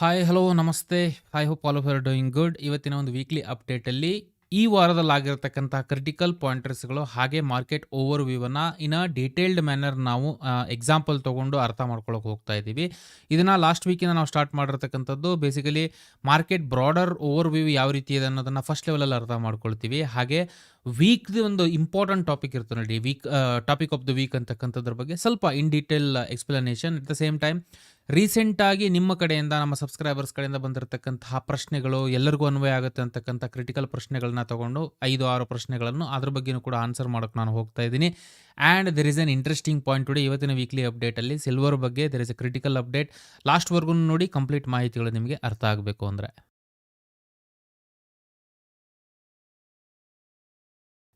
Hi hello ನಮಸ್ತೆ. I hope all of are doing good ಇವತ್ತಿನ ಒಂದು ವೀಕ್ಲಿ ಅಪ್ಡೇಟಲ್ಲಿ ಈ ವಾರದಲ್ಲಿ ಆಗಿರತಕ್ಕಂಥ ಕ್ರಿಟಿಕಲ್ ಪಾಯಿಂಟರ್ಸ್ಗಳು ಹಾಗೆ ಮಾರ್ಕೆಟ್ ಓವರ್ ವ್ಯೂವನ್ನ ಇನ್ನ ಡೀಟೇಲ್ಡ್ ಮ್ಯಾನರ್ ನಾವು ಎಕ್ಸಾಂಪಲ್ ತೊಗೊಂಡು ಅರ್ಥ ಮಾಡ್ಕೊಳಕ್ಕೆ ಹೋಗ್ತಾ ಇದ್ದೀವಿ. ಇದನ್ನು ಲಾಸ್ಟ್ ವೀಕಿಂದ ನಾವು ಸ್ಟಾರ್ಟ್ ಮಾಡಿರ್ತಕ್ಕಂಥದ್ದು basically market broader overview ಯಾವ ರೀತಿ ಇದೆ ಅನ್ನೋದನ್ನು ಫಸ್ಟ್ ಲೆವೆಲಲ್ಲಿ ಅರ್ಥ ಮಾಡ್ಕೊಳ್ತೀವಿ. ಹಾಗೆ ವೀಕ್ದು ಒಂದು ಇಂಪಾರ್ಟೆಂಟ್ ಟಾಪಿಕ್ ಇರುತ್ತೆ ನೋಡಿ, week topic of the week ಅಂತಕ್ಕಂಥದ್ರ ಬಗ್ಗೆ. ಸ್ವಲ್ಪ in detail explanation. At the same time ರೀಸೆಂಟಾಗಿ ನಿಮ್ಮ ಕಡೆಯಿಂದ, ನಮ್ಮ ಸಬ್ಸ್ಕ್ರೈಬರ್ಸ್ ಕಡೆಯಿಂದ ಬಂದಿರತಕ್ಕಂತಹ ಪ್ರಶ್ನೆಗಳು ಎಲ್ಲರಿಗೂ ಅನ್ವಯ ಆಗುತ್ತೆ ಅಂತಕ್ಕಂಥ ಕ್ರಿಟಿಕಲ್ ಪ್ರಶ್ನೆಗಳನ್ನ ತಗೊಂಡು ಐದು, ಆರು ಪ್ರಶ್ನೆಗಳನ್ನು ಅದ್ರ ಬಗ್ಗೆನೂ ಕೂಡ ಆನ್ಸರ್ ಮಾಡೋಕ್ಕೆ ನಾನು ಹೋಗ್ತಾ ಇದ್ದೀನಿ. And there is an interesting point today ಇವತ್ತಿನ ವೀಕ್ಲಿ ಅಪ್ಡೇಟಲ್ಲಿ ಸಿಲ್ವರ್ ಬಗ್ಗೆ there is a critical update ಲಾಸ್ಟ್ವರೆಗೂ ನೋಡಿ ಕಂಪ್ಲೀಟ್ ಮಾಹಿತಿಗಳು ನಿಮಗೆ ಅರ್ಥ ಆಗಬೇಕು ಅಂದರೆ.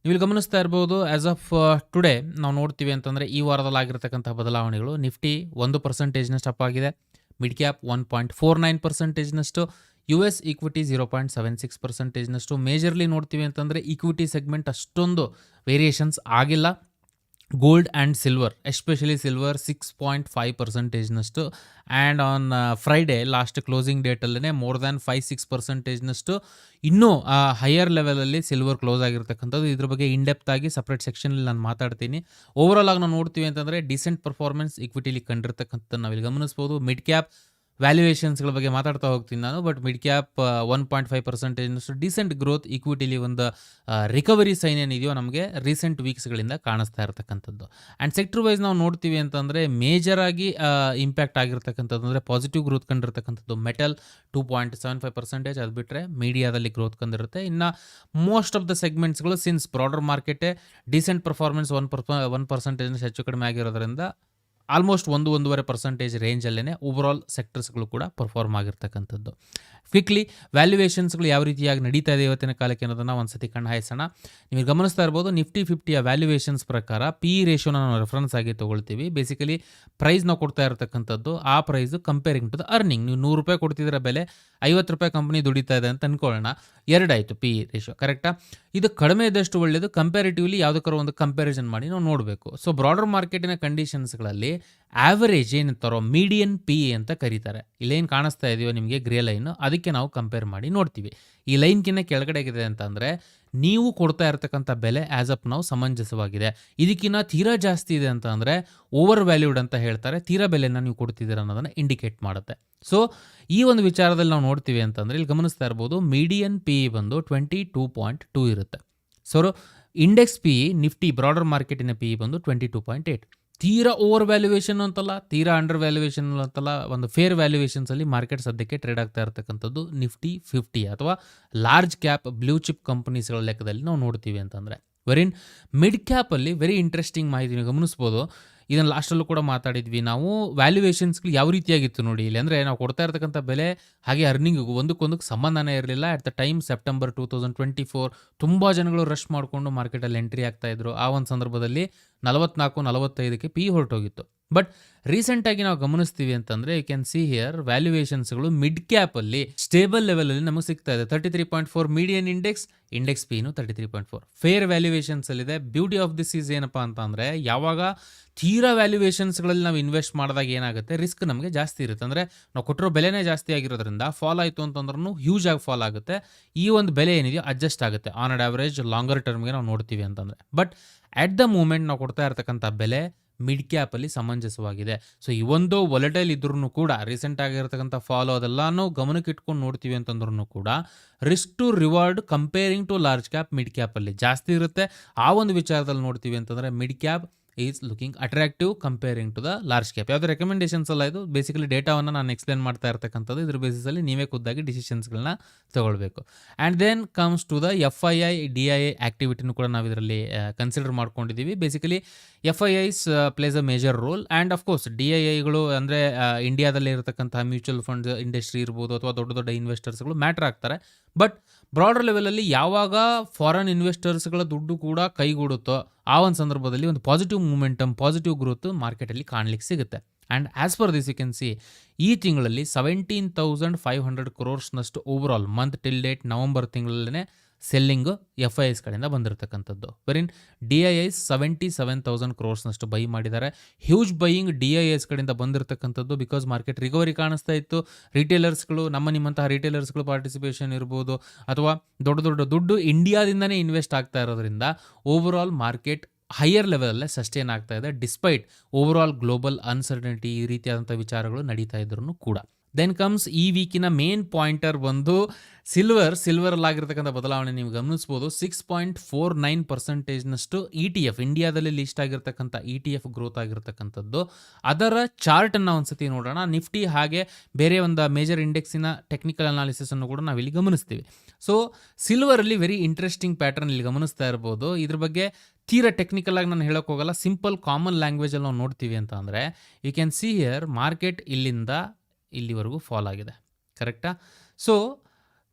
ನೀವು ಗಮನಿಸ್ತಾ ಇರ್ಬೋದು ಆ್ಯಸ್ ಆಫ್ ಟುಡೇ ನಾವು ನೋಡ್ತೀವಿ ಅಂತಂದರೆ ಈ ವಾರದಲ್ಲಿ ಆಗಿರತಕ್ಕಂಥ ಬದಲಾವಣೆಗಳು ನಿಫ್ಟಿ ಒಂದು ಪರ್ಸೆಂಟೇಜ್ನಷ್ಟು ಅಪ್ ಆಗಿದೆ mid cap one point four nine ಪರ್ಸೆಂಟೇಜ್ನಷ್ಟು U S equity zero point seven six ಪರ್ಸೆಂಟೇಜ್ನಷ್ಟು majorly ನೋಡ್ತೀವಿ ಅಂತಂದರೆ ಈಕ್ವಿಟಿ ಸೆಗ್ಮೆಂಟ್ ಅಷ್ಟೊಂದು ವೇರಿಯೇಷನ್ಸ್ ಆಗಿಲ್ಲ. Gold and silver especially silver six point five ಪರ್ಸೆಂಟೇಜ್ನಷ್ಟು and on Friday last closing ಡೇಟಲ್ಲೇ more than five six ಪರ್ಸೆಂಟೇಜ್ನಷ್ಟು ಇನ್ನೂ higher ಲೆವೆಲಲ್ಲಿ silver close ಆಗಿರ್ತಕ್ಕಂಥದ್ದು. ಇದ್ರ ಬಗ್ಗೆ ಇಂಡೆಪ್ತ್ ಆಗಿ ಸಪ್ರೇಟ್ ಸೆಕ್ಷನಲ್ಲಿ ನಾನು ಮಾತಾಡ್ತೀನಿ. ಓವರಾಲ್ ಆಗಿ ನಾವು ನೋಡ್ತೀವಿ ಅಂತಂದರೆ ಡಿಸೆಂಟ್ ಪರ್ಫಾರ್ಮೆನ್ಸ್ ಇಕ್ವಿಟಿಲಿ ಕಂಡಿರ್ತಕ್ಕಂಥ ನಾವಿಲ್ಲಿ ಗಮನಿಸ್ಬೋದು. ಮಿಡ್ ಕ್ಯಾಪ್ ವ್ಯಾಲ್ಯೂಯೇಷನ್ಸ್ಗಳ ಬಗ್ಗೆ ಮಾತಾಡ್ತಾ ಹೋಗ್ತೀನಿ ನಾನು but mid cap one point five ಪರ್ಸೆಂಟೇಜ್ನಷ್ಟು decent growth ಇಕ್ವಿಟಿಲಿ ಒಂದು ರಿಕವರಿ ಸೈನ್ ಏನಿದೆಯೋ ನಮಗೆ ರೀಸೆಂಟ್ ವೀಕ್ಸ್ಗಳಿಂದ ಕಾಣಿಸ್ತಾ ಇರತಕ್ಕಂಥದ್ದು. ಆ್ಯಂಡ್ ಸೆಕ್ಟರ್ ವೈಸ್ ನಾವು ನೋಡ್ತೀವಿ ಅಂತಂದರೆ ಮೇಜರಾಗಿ ಇಂಪ್ಯಾಕ್ಟ್ ಆಗಿರ್ತಕ್ಕಂಥದ್ದು ಅಂದರೆ positive growth ಕಂಡಿರ್ತಕ್ಕಂಥದ್ದು metal two point seven five percentage ಅದು ಬಿಟ್ಟರೆ ಮೀಡಿಯಾದಲ್ಲಿ ಗ್ರೋತ್ ಕಂಡಿರುತ್ತೆ. ಇನ್ನು ಮೋಸ್ಟ್ ಆಫ್ ದ ಸೆಗ್ಮೆಂಟ್ಸ್ಗಳು since broader ಮಾರ್ಕೆಟೇ decent performance one per one percentage ಹೆಚ್ಚು ಕಡಿಮೆ ಆಗಿರೋದ್ರಿಂದ ಆಲ್ಮೋಸ್ಟ್ ಒಂದು ಒಂದೂವರೆ ಪರ್ಸೆಂಟೇಜ್ ರೇಂಜಲ್ಲೇ ಓವರಾಲ್ ಸೆಕ್ಟರ್ಸ್ಗಳು ಕೂಡ ಪರ್ಫಾರ್ಮ್ ಆಗಿರ್ತಕ್ಕಂಥದ್ದು. ಕ್ವಿಕ್ಲಿ ವ್ಯಾಲ್ಯೂಯೇಷನ್ಸ್ಗಳು ಯಾವ ರೀತಿಯಾಗಿ ನಡೀತಾ ಇದೆ ಇವತ್ತಿನ ಕಾಲಕ್ಕೆ ಅನ್ನೋದನ್ನು ಒಂದು ಸತಿ ಕಣ್ಣು ಹಾಯಿಸೋಣ. ನೀವು ಗಮನಿಸ್ತಾ ಇರ್ಬೋದು ನಿಫ್ಟಿ ಫಿಫ್ಟಿಯ ವ್ಯಾಲ್ಯೂಯೇಷನ್ಸ್ ಪ್ರಕಾರ ಪಿ ರೇಷೋನ ನಾವು ರೆಫರೆನ್ಸ್ ಆಗಿ ತೊಗೊಳ್ತೀವಿ. ಬೇಸಿಕಲಿ ಪ್ರೈಸ್ ನಾವು ಕೊಡ್ತಾ ಇರತಕ್ಕಂಥದ್ದು, ಆ price comparing to the earning ನೀವು ನೂರು ರೂಪಾಯಿ ಕೊಡ್ತಿದ್ರೆ ಬೆಲೆ, ಐವತ್ತು ರೂಪಾಯಿ ಕಂಪ್ನಿ ದುಡಿತಾ ಇದೆ ಅಂತ ಅನ್ಕೊಳ್ಳೋಣ. ಎರಡಾಯಿತು ಪಿ ರೇಷೋ ಕರೆಕ್ಟಾ ಇದು ಕಡಿಮೆ ಇದ್ದಷ್ಟು ಒಳ್ಳೆಯದು ಕಂಪ್ಯಾರಿಟಿವ್ಲಿ ಯಾವುದಕ್ಕರ ಒಂದು ಕಂಪ್ಯಾರಿಸನ್ ಮಾಡಿ ನಾವು ನೋಡಬೇಕು. ಸೊ ಬ್ರಾಡರ್ ಮಾರ್ಕೆಟಿನ ಕಂಡೀಷನ್ಸ್ಗಳಲ್ಲಿ ಆವರೇಜ್ ಏನಂತಾರೋ ಮೀಡಿಯನ್ ಪಿ ಎ ಅಂತ ಕರೀತಾರೆ. ಇಲ್ಲೇನು ಕಾಣಿಸ್ತಾ ಇದೆಯೋ ನಿಮಗೆ ಗ್ರೇ ಲೈನು ಅದಕ್ಕೆ ನಾವು ಕಂಪೇರ್ ಮಾಡಿ ನೋಡ್ತೀವಿ. ಈ ಲೈನ್ಕಿನ್ನ ಕೆಳಗಡೆ ಇದೆ ಅಂತಂದರೆ, ನೀವು ಕೊಡ್ತಾ ಇರತಕ್ಕಂಥ ಬೆಲೆ ಆ್ಯಸ್ ಅಪ್ ನಾವು ಸಮಂಜಸವಾಗಿದೆ. ಇದಕ್ಕಿಂತ ತೀರಾ ಜಾಸ್ತಿ ಇದೆ ಅಂತ ಅಂದರೆ ಓವರ್ ವ್ಯಾಲ್ಯೂಡ್ ಅಂತ ಹೇಳ್ತಾರೆ. ತೀರಾ ಬೆಲೆನ ನೀವು ಕೊಡ್ತಿದ್ದೀರ ಅನ್ನೋದನ್ನು ಇಂಡಿಕೇಟ್ ಮಾಡುತ್ತೆ. ಸೊ ಈ ಒಂದು ವಿಚಾರದಲ್ಲಿ ನಾವು ನೋಡ್ತೀವಿ ಅಂತಂದರೆ, ಇಲ್ಲಿ ಗಮನಿಸ್ತಾ ಇರ್ಬೋದು ಮೀಡಿಯನ್ ಪಿ ಬಂದು ಟ್ವೆಂಟಿ ಟೂ ಪಾಯಿಂಟ್ ಟೂ ಇರುತ್ತೆ so index P Nifty broader ಮಾರ್ಕೆಟಿನ P ಬಂದು ಟ್ವೆಂಟಿ ಟೂ ಪಾಯಿಂಟ್ ಏಯ್ಟ್ ತೀರಾ ಓವರ್ ವ್ಯಾಲ್ಯೂಯೇಷನ್ ಅಂತಲ್ಲ, ತೀರಾ ಅಂಡರ್ ವ್ಯಾಲ್ಯೂಯೇಷನ್ ಅಂತಲ್ಲ, ಒಂದು ಫೇರ್ ವ್ಯಾಲ್ಯೂಯೇಷನ್ಸಲ್ಲಿ ಮಾರ್ಕೆಟ್ ಸದ್ಯಕ್ಕೆ ಟ್ರೇಡ್ ಆಗ್ತಾ ಇರತಕ್ಕಂಥದ್ದು ನಿಫ್ಟಿ ಫಿಫ್ಟಿ ಅಥವಾ ಲಾರ್ಜ್ ಕ್ಯಾಪ್ ಬ್ಲೂ ಚಿಪ್ ಕಂಪನೀಸ್ಗಳ ಲೆಕ್ಕದಲ್ಲಿ ನಾವು ನೋಡ್ತೀವಿ ಅಂತಂದರೆ. ವೆರಿನ್ ಮಿಡ್ ಕ್ಯಾಪಲ್ಲಿ ವೆರಿ ಇಂಟ್ರೆಸ್ಟಿಂಗ್ ಮಾಹಿತಿ ನೀವು ಗಮನಿಸ್ಬೋದು. ಇದನ್ನು ಲಾಸ್ಟಲ್ಲೂ ಕೂಡ ಮಾತಾಡಿದ್ವಿ ನಾವು. ವ್ಯಾಲ್ಯೂಯೇಷನ್ಸ್ಗಳು ಯಾವ ರೀತಿಯಾಗಿತ್ತು ನೋಡಿ ಇಲ್ಲಿ? ಅಂದರೆ ನಾವು ಕೊಡ್ತಾ ಇರ್ತಕ್ಕಂಥ ಬೆಲೆ, ಹಾಗೆ ಅರ್ನಿಂಗ್ ಒಂದಕ್ಕೊಂದಕ್ಕೆ ಸಂಬಂಧನೇ ಇರಲಿಲ್ಲ. At the time September two thousand twenty four ತುಂಬ ಜನಗಳು ರಶ್ ಮಾಡಿಕೊಂಡು ಮಾರ್ಕೆಟಲ್ಲಿ ಎಂಟ್ರಿ ಆಗ್ತಾ ಇದ್ರು. ಆ ಒಂದು ಸಂದರ್ಭದಲ್ಲಿ ನಲವತ್ನಾಲ್ಕು, ನಲವತ್ತೈದಕ್ಕೆ ಪಿ ಹೊರಟೋಗಿತ್ತು. ಬಟ್ ರೀಸೆಂಟಾಗಿ ನಾವು ಗಮನಿಸ್ತೀವಿ ಅಂತಂದರೆ ಯು ಕ್ಯಾನ್ ಸಿ ಹಿಯರ್ ವ್ಯಾಲ್ಯೂಯೇಷನ್ಸ್ಗಳು ಮಿಡ್ ಕ್ಯಾಪಲ್ಲಿ ಸ್ಟೇಬಲ್ ಲೆವೆಲಲ್ಲಿ ನಮಗೆ ಸಿಗ್ತಾ ಇದೆ. Thirty three point four median index index ಪಿನು thirty three point four fair ವ್ಯಾಲ್ಯೂಯೇಷನ್ಸಲ್ಲಿದೆ beauty of this is ಏನಪ್ಪ ಅಂತ ಅಂದರೆ ಯಾವಾಗ ತೀರಾ ವ್ಯಾಲ್ಯೂಯೇಷನ್ಸ್ಗಳಲ್ಲಿ ನಾವು ಇನ್ವೆಸ್ಟ್ ಮಾಡಿದಾಗ ಏನಾಗುತ್ತೆ? ರಿಸ್ಕ್ ನಮಗೆ ಜಾಸ್ತಿ ಇರುತ್ತೆ. ಅಂದರೆ ನಾವು ಕೊಟ್ಟಿರೋ ಬೆಲೆನೇ ಜಾಸ್ತಿ ಆಗಿರೋದ್ರಿಂದ ಫಾಲ್ ಆಯಿತು ಅಂತಂದ್ರೂ ಹ್ಯೂಜ್ ಆಗಿ ಫಾಲ್ ಆಗುತ್ತೆ. ಈ ಒಂದು ಬೆಲೆ ಏನಿದೆಯೋ ಅಡ್ಜಸ್ಟ್ ಆಗುತ್ತೆ. ಆನ್ ಅಡ್ ಆವ್ರೇಜ್ ಲಾಂಗರ್ ಟರ್ಮ್ಗೆ ನಾವು ನೋಡ್ತೀವಿ ಅಂತಂದರೆ. ಬಟ್ ಅಟ್ ದ ಮೂಮೆಂಟ್ ನಾವು ಕೊಡ್ತಾ ಇರ್ತಕ್ಕಂಥ ಬೆಲೆ ಮಿಡ್ ಕ್ಯಾಪಲ್ಲಿ ಸಮಂಜಸವಾಗಿದೆ. ಸೊ ಈ ಒಂದು ಒಲೆಟೈಲ್ ಇದ್ರೂ ಕೂಡ ರೀಸೆಂಟ್ ಆಗಿರ್ತಕ್ಕಂಥ ಫಾಲೋ ಅದೆಲ್ಲನೂ ಗಮನಕ್ಕೆ ಇಟ್ಕೊಂಡು ನೋಡ್ತೀವಿ ಅಂತಂದ್ರೂ ಕೂಡ risk to reward comparing to large cap mid ಕ್ಯಾಪಲ್ಲಿ ಜಾಸ್ತಿ ಇರುತ್ತೆ. ಆ ಒಂದು ವಿಚಾರದಲ್ಲಿ ನೋಡ್ತೀವಿ ಅಂತಂದರೆ mid cap is looking attractive comparing to the large cap ಯಾವುದೇ ರೆಕಮೆಂಡೇಷನ್ಸ್ ಅಲ್ಲ ಇದು? ಬೇಸಿಕಲಿ ಡೇಟಾವನ್ನು ನಾನು ಎಕ್ಸ್ಪ್ಲೇನ್ ಮಾಡ್ತಾ ಇರ್ತಕ್ಕಂಥದ್ದು ಇದ್ರ ಬೇಸಿಸಲ್ಲಿ ನೀವೇ ಖುದ್ದಾಗಿ ಡಿಸಿಷನ್ಸ್ಗಳನ್ನ ತಗೊಳ್ಬೇಕು. And then comes to the F I I D I A ಆ್ಯಕ್ಟಿವಿಟಿನೂ ಕೂಡ ನಾವು ಇದರಲ್ಲಿ ಕನ್ಸಿಡರ್ ಮಾಡ್ಕೊಂಡಿದ್ದೀವಿ. Basically F I Is place a major role and of course D I ಐಗಳು ಅಂದರೆ ಇಂಡಿಯಾದಲ್ಲಿ ಇರತಕ್ಕಂಥ ಮ್ಯೂಚುವಲ್ ಫಂಡ್ ಇಂಡಸ್ಟ್ರಿ ಇರ್ಬೋದು ಅಥವಾ ದೊಡ್ಡ ದೊಡ್ಡ ಇನ್ವೆಸ್ಟರ್ಸ್ಗಳು ಮ್ಯಾಟ್ರ್ ಆಗ್ತಾರೆ. ಬಟ್ ಬ್ರಾಡರ್ ಲೆವೆಲಲ್ಲಿ ಯಾವಾಗ ಫಾರಿನ್ ಇನ್ವೆಸ್ಟರ್ಸ್ಗಳ ದುಡ್ಡು ಕೂಡ ಕೈಗೂಡುತ್ತೋ ಆ ಒಂದು ಸಂದರ್ಭದಲ್ಲಿ ಒಂದು ಪಾಸಿಟಿವ್ ಮೂಮೆಂಟಮ್ ಪಾಸಿಟಿವ್ ಗ್ರೋತ್ ಮಾರ್ಕೆಟಲ್ಲಿ ಕಾಣಲಿಕ್ಕೆ ಸಿಗುತ್ತೆ. And as per this you can see ಈ ತಿಂಗಳಲ್ಲಿ seventeen thousand five hundred ಕ್ರೋರ್ಸ್ನಷ್ಟು over all month till date November ತಿಂಗಳಲ್ಲೇ ಸೆಲ್ಲಿಂಗು ಎಫ್ ಐ ಎಸ್ ಕಡೆಯಿಂದ ಬಂದಿರತಕ್ಕಂಥದ್ದು. ವೆರಿನ್ D I S seventy seven thousand ಕ್ರೋರ್ಸ್ನಷ್ಟು buy ಮಾಡಿದ್ದಾರೆ. Huge buying D I S ಕಡೆಯಿಂದ ಬಂದಿರತಕ್ಕಂಥದ್ದು because market recovery ಕಾಣಿಸ್ತಾ ಇತ್ತು. ರಿಟೇಲರ್ಸ್ಗಳು ನಮ್ಮ ನಿಮ್ಮಂತಹ ರಿಟೇಲರ್ಸ್ಗಳು ಪಾರ್ಟಿಸಿಪೇಷನ್ ಇರ್ಬೋದು. ಅಥವಾ ದೊಡ್ಡ ದೊಡ್ಡ ದುಡ್ಡು ಇಂಡಿಯಾದಿಂದನೇ ಇನ್ವೆಸ್ಟ್ ಆಗ್ತಾ ಇರೋದ್ರಿಂದ ಓವರ್ ಆಲ್ ಮಾರ್ಕೆಟ್ ಹೈಯರ್ ಲೆವೆಲಲ್ಲೇ ಸಸ್ಟೈನ್ ಆಗ್ತಾ ಇದೆ despite over all global uncertainty ಈ ರೀತಿಯಾದಂಥ ವಿಚಾರಗಳು ನಡೀತಾ ಇದ್ರೂ ಕೂಡ. ದೆನ್ ಕಮ್ಸ್ ಈ ವೀಕಿನ ಮೇನ್ ಪಾಯಿಂಟರ್ ಒಂದು ಸಿಲ್ವರ್ ಸಿಲ್ವರಲ್ಲಾಗಿರ್ತಕ್ಕಂಥ ಬದಲಾವಣೆ ನೀವು ಗಮನಿಸ್ಬೋದು. ಸಿಕ್ಸ್ ಪಾಯಿಂಟ್ ಫೋರ್ ನೈನ್ ಪರ್ಸೆಂಟೇಜ್ನಷ್ಟು ಇ ಟಿ ಎಫ್ ಇಂಡಿಯಾದಲ್ಲಿ ಲಿಸ್ಟ್ ಆಗಿರ್ತಕ್ಕಂಥ ಇ ಟಿ ಎಫ್ ಗ್ರೋತ್ ಆಗಿರ್ತಕ್ಕಂಥದ್ದು. ಅದರ ಚಾರ್ಟನ್ನು ಒಂದ್ಸತಿ ನೋಡೋಣ. ನಿಫ್ಟಿ ಹಾಗೆ ಬೇರೆ ಒಂದು ಮೇಜರ್ ಇಂಡೆಕ್ಸಿನ ಟೆಕ್ನಿಕಲ್ ಅನಾಲಿಸಿಸನ್ನು ಕೂಡ ನಾವಿಲ್ಲಿ ಗಮನಿಸ್ತೀವಿ. ಸೊ ಸಿಲ್ವರಲ್ಲಿ ವೆರಿ ಇಂಟ್ರೆಸ್ಟಿಂಗ್ ಪ್ಯಾಟರ್ನ್ ಇಲ್ಲಿ ಗಮನಿಸ್ತಾ ಇರ್ಬೋದು. ಇದ್ರ ಬಗ್ಗೆ ತೀರಾ ಟೆಕ್ನಿಕಲ್ ಆಗಿ ನಾನು ಹೇಳೋಕ್ಕೋಗಲ್ಲ. ಸಿಂಪಲ್ ಕಾಮನ್ ಲ್ಯಾಂಗ್ವೇಜಲ್ಲಿ ನಾವು ನೋಡ್ತೀವಿ ಅಂತ ಅಂದರೆ you can see here market ಇಲ್ಲಿಂದ ಇಲ್ಲಿವರೆಗೂ ಫಾಲ್ ಆಗಿದೆ. ಕರೆಕ್ಟಾ ಸೊ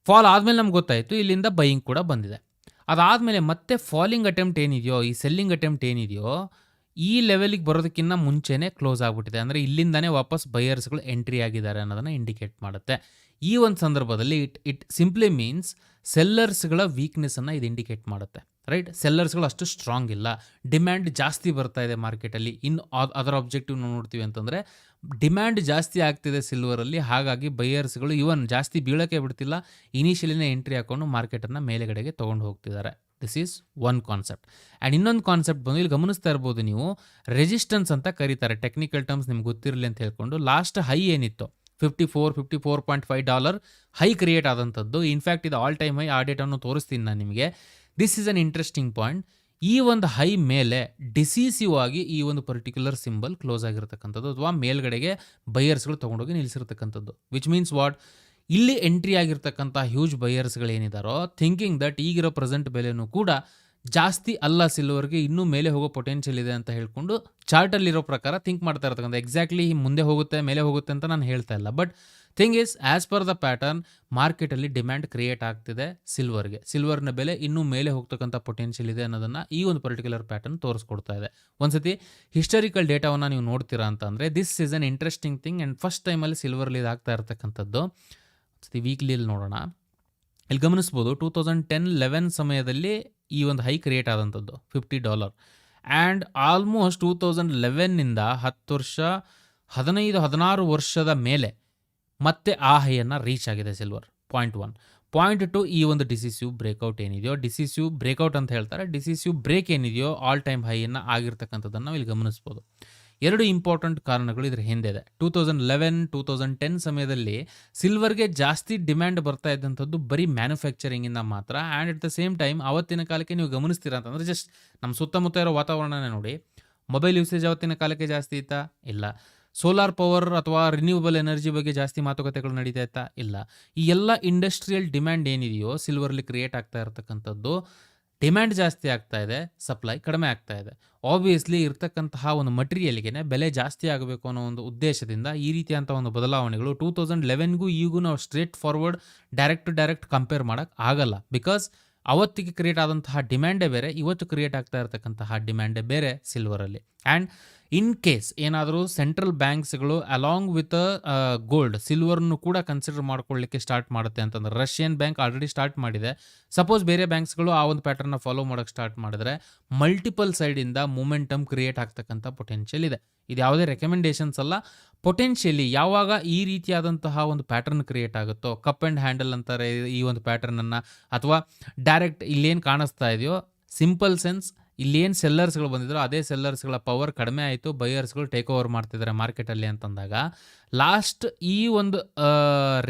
ಫಾಲ್ ಆದಮೇಲೆ ನಮ್ಗೆ ಗೊತ್ತಾಯಿತು, ಇಲ್ಲಿಂದ ಬೈಯಿಂಗ್ ಕೂಡ ಬಂದಿದೆ. ಅದಾದಮೇಲೆ ಮತ್ತೆ ಫಾಲಿಂಗ್ ಅಟೆಂಪ್ಟ್ ಏನಿದೆಯೋ, ಈ ಸೆಲ್ಲಿಂಗ್ ಅಟೆಂಪ್ಟ್ ಏನಿದೆಯೋ, ಈ ಲೆವೆಲಿಗೆ ಬರೋದಕ್ಕಿಂತ ಮುಂಚೆನೇ ಕ್ಲೋಸ್ ಆಗಿಬಿಟ್ಟಿದೆ. ಅಂದರೆ ಇಲ್ಲಿಂದನೇ ವಾಪಸ್ ಬೈಯರ್ಸ್ಗಳು ಎಂಟ್ರಿ ಆಗಿದ್ದಾರೆ ಅನ್ನೋದನ್ನು ಇಂಡಿಕೇಟ್ ಮಾಡುತ್ತೆ. ಈ ಒಂದು ಸಂದರ್ಭದಲ್ಲಿ ಇಟ್ ಇಟ್ ಸಿಂಪ್ಲಿ ಮೀನ್ಸ್ ಸೆಲ್ಲರ್ಸ್ಗಳ ವೀಕ್ನೆಸ್ಸನ್ನು ಇದು ಇಂಡಿಕೇಟ್ ಮಾಡುತ್ತೆ. ರೈಟ್ ಸೆಲ್ಲರ್ಸ್ಗಳು ಅಷ್ಟು ಸ್ಟ್ರಾಂಗ್ ಇಲ್ಲ. ಡಿಮ್ಯಾಂಡ್ ಜಾಸ್ತಿ ಬರ್ತಾ ಇದೆ ಮಾರ್ಕೆಟಲ್ಲಿ ಇನ್ನು ಅದ್- ಅದರ ಆಬ್ಜೆಕ್ಟಿವ್ ನೋಡ್ತೀವಿ ಅಂತಂದರೆ ಡಿಮ್ಯಾಂಡ್ ಜಾಸ್ತಿ ಆಗ್ತಿದೆ ಸಿಲ್ವರಲ್ಲಿ, ಹಾಗಾಗಿ ಬೈಯರ್ಸ್ಗಳು ಇವನ್ ಜಾಸ್ತಿ ಬೀಳೋಕ್ಕೆ ಬಿಡ್ತಿಲ್ಲ. ಇನಿಷಿಯಲಿನೇ ಎಂಟ್ರಿ ಹಾಕೊಂಡು ಮಾರ್ಕೆಟನ್ನು ಮೇಲೆಗಡೆಗೆ ತೊಗೊಂಡು ಹೋಗ್ತಿದ್ದಾರೆ. This is one concept and ಇನ್ನೊಂದು ಕಾನ್ಸೆಪ್ಟ್ ಬಂದು ಇಲ್ಲಿ ಗಮನಿಸ್ತಾ ಇರ್ಬೋದು ನೀವು ರೆಜಿಸ್ಟೆನ್ಸ್ ಅಂತ ಕರೀತಾರೆ. ಟೆಕ್ನಿಕಲ್ ಟರ್ಮ್ಸ್ ನಿಮ್ಗೆ ಗೊತ್ತಿರಲಿ ಅಂತ ಹೇಳ್ಕೊಂಡು ಲಾಸ್ಟ್ ಹೈ ಏನಿತ್ತು? Fifty four fifty four point five dollar high create ಆದಂಥದ್ದು in fact ಇದು ಆಲ್ ಟೈಮ್ ಹೈ ಆ ಡೇಟನ್ನು ತೋರಿಸ್ತೀನಿ ನಾನು ನಿಮಗೆ. This is an interesting point ಈ ಒಂದು ಹೈ ಮೇಲೆ ಡಿಸೀಸಿವ್ ಆಗಿ ಈ ಒಂದು ಪರ್ಟಿಕ್ಯುಲರ್ ಸಿಂಬಲ್ ಕ್ಲೋಸ್ ಆಗಿರತಕ್ಕಂಥದ್ದು ಅಥವಾ ಮೇಲ್ಗಡೆಗೆ ಬೈಯರ್ಸ್ಗಳು ತೊಗೊಂಡೋಗಿ ನಿಲ್ಲಿಸಿರ್ತಕ್ಕಂಥದ್ದು. ವಿಚ್ ಮೀನ್ಸ್ ವಾಟ್ ಇಲ್ಲಿ ಎಂಟ್ರಿ ಆಗಿರ್ತಕ್ಕಂಥ ಹ್ಯೂಜ್ ಬೈಯರ್ಸ್ಗಳು ಏನಿದಾರೋ ಥಿಂಕಿಂಗ್ ದಟ್ ಈಗಿರೋ ಪ್ರೆಸೆಂಟ್ ಬೆಲೆನೂ ಕೂಡ ಜಾಸ್ತಿ ಅಲ್ಲ ಸಿಲ್ವರ್ಗೆ, ಇನ್ನೂ ಮೇಲೆ ಹೋಗೋ ಪೊಟೆನ್ಷಿಯಲ್ ಇದೆ ಅಂತ ಹೇಳ್ಕೊಂಡು ಚಾರ್ಟಲ್ಲಿರೋ ಪ್ರಕಾರ ಥಿಂಕ್ ಮಾಡ್ತಾ ಇರ್ತಕ್ಕಂಥ. ಎಕ್ಸಾಕ್ಟ್ಲಿ ಮುಂದೆ ಹೋಗುತ್ತೆ, ಮೇಲೆ ಹೋಗುತ್ತೆ ಅಂತ ನಾನು ಹೇಳ್ತಾ ಇಲ್ಲ. But thing is as per the pattern ಮಾರ್ಕೆಟಲ್ಲಿ ಡಿಮ್ಯಾಂಡ್ ಕ್ರಿಯೇಟ್ ಆಗ್ತಿದೆ ಸಿಲ್ವರ್ಗೆ ಸಿಲ್ವರ್ನ ಬೆಲೆ ಇನ್ನೂ ಮೇಲೆ ಹೋಗ್ತಕ್ಕಂಥ ಪೊಟೆನ್ಷಿಯಲ್ ಇದೆ ಅನ್ನೋದನ್ನು ಈ ಒಂದು ಪರ್ಟಿಕ್ಯುಲರ್ ಪ್ಯಾಟರ್ನ್ ತೋರಿಸ್ಕೊಡ್ತಾ ಇದೆ. ಒಂದ್ಸತಿ ಹಿಸ್ಟಾರಿಕಲ್ ಡೇಟಾವನ್ನು ನೀವು ನೋಡ್ತೀರಾ ಅಂತ ಅಂದರೆ this is an interesting thing and first ಟೈಮಲ್ಲಿ ಸಿಲ್ವರ್ಲಿ ಇದಾಗ್ತಾ ಇರ್ತಕ್ಕಂಥದ್ದು. ಒಂದ್ಸತಿ ವೀಕ್ಲಿಯಲ್ಲಿ ನೋಡೋಣ. ಇಲ್ಲಿ ಗಮನಿಸ್ಬೋದು ಟೂ ತೌಸಂಡ್ ಟೆನ್ ಲೆವೆನ್ ಸಮಯದಲ್ಲಿ ಈ ಒಂದು high create ಆದಂಥದ್ದು fifty dollar and almost two thousand ಲೆವೆನ್ನಿಂದ ಹತ್ತು ವರ್ಷ, ಹದಿನೈದು, ಹದಿನಾರು ವರ್ಷದ ಮೇಲೆ ಮತ್ತೆ ಆ ಹೈಯನ್ನು ರೀಚ್ ಆಗಿದೆ silver point one point two ಈ ಒಂದು ಡಿಸಿಸಿವ್ ಬ್ರೇಕ್ಔಟ್ ಏನಿದೆಯೋ ಡಿಸಿಸಿವ್ ಬ್ರೇಕ್ಔಟ್ ಅಂತ ಹೇಳ್ತಾರೆ. ಡಿಸಿಸಿವ್ ಬ್ರೇಕ್ ಏನಿದೆಯೋ ಆಲ್ ಟೈಮ್ ಹೈಯನ್ನು ಆಗಿರ್ತಕ್ಕಂಥದ್ದನ್ನು ನಾವು ಇಲ್ಲಿ ಗಮನಿಸ್ಬೋದು. ಎರಡು ಇಂಪಾರ್ಟೆಂಟ್ ಕಾರಣಗಳು ಇದರ ಹಿಂದೆ ಇದೆ. Two thousand eleven two thousand ten ಸಮಯದಲ್ಲಿ ಸಿಲ್ವರ್ಗೆ ಜಾಸ್ತಿ ಡಿಮ್ಯಾಂಡ್ ಬರ್ತಾ ಇದ್ದಂಥದ್ದು ಬರೀ ಮ್ಯಾನುಫ್ಯಾಕ್ಚರಿಂಗಿಂದ ಮಾತ್ರ. And at the same time ಅವತ್ತಿನ ಕಾಲಕ್ಕೆ ನೀವು ಗಮನಿಸ್ತೀರಾ ಅಂತಂದರೆ ಜಸ್ಟ್ ನಮ್ಮ ಸುತ್ತಮುತ್ತ ಇರೋ ವಾತಾವರಣನೇ ನೋಡಿ. ಮೊಬೈಲ್ ಯೂಸೇಜ್ ಅವತ್ತಿನ ಕಾಲಕ್ಕೆ ಜಾಸ್ತಿ ಇತ್ತಾ? ಇಲ್ಲ. ಸೋಲಾರ್ ಪವರ್ ಅಥವಾ ರಿನ್ಯೂವಬಲ್ ಎನರ್ಜಿ ಬಗ್ಗೆ ಜಾಸ್ತಿ ಮಾತುಕತೆಗಳು ನಡೀತಾ ಇತ್ತಾ ಇಲ್ಲ. ಈ ಎಲ್ಲ ಇಂಡಸ್ಟ್ರಿಯಲ್ ಡಿಮ್ಯಾಂಡ್ ಏನಿದೆಯೋ ಸಿಲ್ವರ್ಲಿ ಕ್ರಿಯೇಟ್ ಆಗ್ತಾ ಇರತಕ್ಕಂಥದ್ದು, ಡಿಮ್ಯಾಂಡ್ ಜಾಸ್ತಿ ಆಗ್ತಾ ಇದೆ ಸಪ್ಲೈ ಕಡಿಮೆ ಆಗ್ತಾ ಇದೆ. ಆಬ್ವಿಯಸ್ಲಿ ಇರ್ತಕ್ಕಂತಹ ಒಂದು ಮಟೀರಿಯಲ್ಗೆ ಬೆಲೆ ಜಾಸ್ತಿ ಆಗಬೇಕು ಅನ್ನೋ ಒಂದು ಉದ್ದೇಶದಿಂದ ಈ ರೀತಿಯಂಥ ಒಂದು ಬದಲಾವಣೆಗಳು ಟೂ ತೌಸಂಡ್ ಲೆವೆನ್ಗೂ ಈಗೂ ನಾವು straight forward direct to direct compare ಮಾಡೋಕ್ಕೆ ಆಗಲ್ಲ. ಬಿಕಾಸ್ ಅವತ್ತಿಗೆ ಕ್ರಿಯೇಟ್ ಆದಂತಹ ಡಿಮ್ಯಾಂಡೇ ಬೇರೆ, ಇವತ್ತು ಕ್ರಿಯೇಟ್ ಆಗ್ತಾ ಇರತಕ್ಕಂತಹ ಡಿಮ್ಯಾಂಡೇ ಬೇರೆ ಸಿಲ್ವರಲ್ಲಿ ಆ್ಯಂಡ್ ಇನ್ ಕೇಸ್ ಏನಾದರೂ ಸೆಂಟ್ರಲ್ ಬ್ಯಾಂಕ್ಸ್ಗಳು ಅಲಾಂಗ್ ವಿತ್ ಗೋಲ್ಡ್ ಸಿಲ್ವರ್ನು ಕೂಡ ಕನ್ಸಿಡರ್ ಮಾಡ್ಕೊಳ್ಳಿಕ್ಕೆ ಸ್ಟಾರ್ಟ್ ಮಾಡುತ್ತೆ ಅಂತಂದ್ರೆ ರಷ್ಯನ್ ಬ್ಯಾಂಕ್ ಆಲ್ರೆಡಿ ಸ್ಟಾರ್ಟ್ ಮಾಡಿದೆ. ಸಪೋಸ್ ಬೇರೆ ಬ್ಯಾಂಕ್ಸ್ಗಳು ಆ ಒಂದು ಪ್ಯಾಟರ್ನ ಫಾಲೋ ಮಾಡೋಕ್ಕೆ ಸ್ಟಾರ್ಟ್ ಮಾಡಿದ್ರೆ ಮಲ್ಟಿಪಲ್ ಸೈಡಿಂದ ಮೂಮೆಂಟಮ್ ಕ್ರಿಯೇಟ್ ಆಗ್ತಕ್ಕಂಥ ಪೊಟೆನ್ಷಿಯಲ್ ಇದೆ. ಇದು ಯಾವುದೇ ರೆಕಮೆಂಡೇಷನ್ಸ್ ಅಲ್ಲ. ಪೊಟೆನ್ಷಿಯಲಿ ಯಾವಾಗ ಈ ರೀತಿಯಾದಂತಹ ಒಂದು ಪ್ಯಾಟರ್ನ್ ಕ್ರಿಯೇಟ್ ಆಗುತ್ತೋ ಕಪ್ ಆ್ಯಂಡ್ ಹ್ಯಾಂಡಲ್ ಅಂತಾರೆ ಈ ಒಂದು ಪ್ಯಾಟರ್ನನ್ನು ಅಥವಾ ಡೈರೆಕ್ಟ್ ಇಲ್ಲೇನು ಕಾಣಿಸ್ತಾ ಇದೆಯೋ ಸಿಂಪಲ್ ಸೆನ್ಸ್ ಇಲ್ಲೇನು ಸೆಲ್ಲರ್ಸ್ಗಳು ಬಂದಿದ್ರು, ಅದೇ ಸೆಲ್ಲರ್ಸ್ಗಳ ಪವರ್ ಕಡಿಮೆ ಆಯಿತು ಬೈಯರ್ಸ್ಗಳು ಟೇಕ್ ಓವರ್ ಮಾಡ್ತಿದ್ದಾರೆ ಮಾರ್ಕೆಟಲ್ಲಿ ಅಂತಂದಾಗ. ಲಾಸ್ಟ್ ಈ ಒಂದು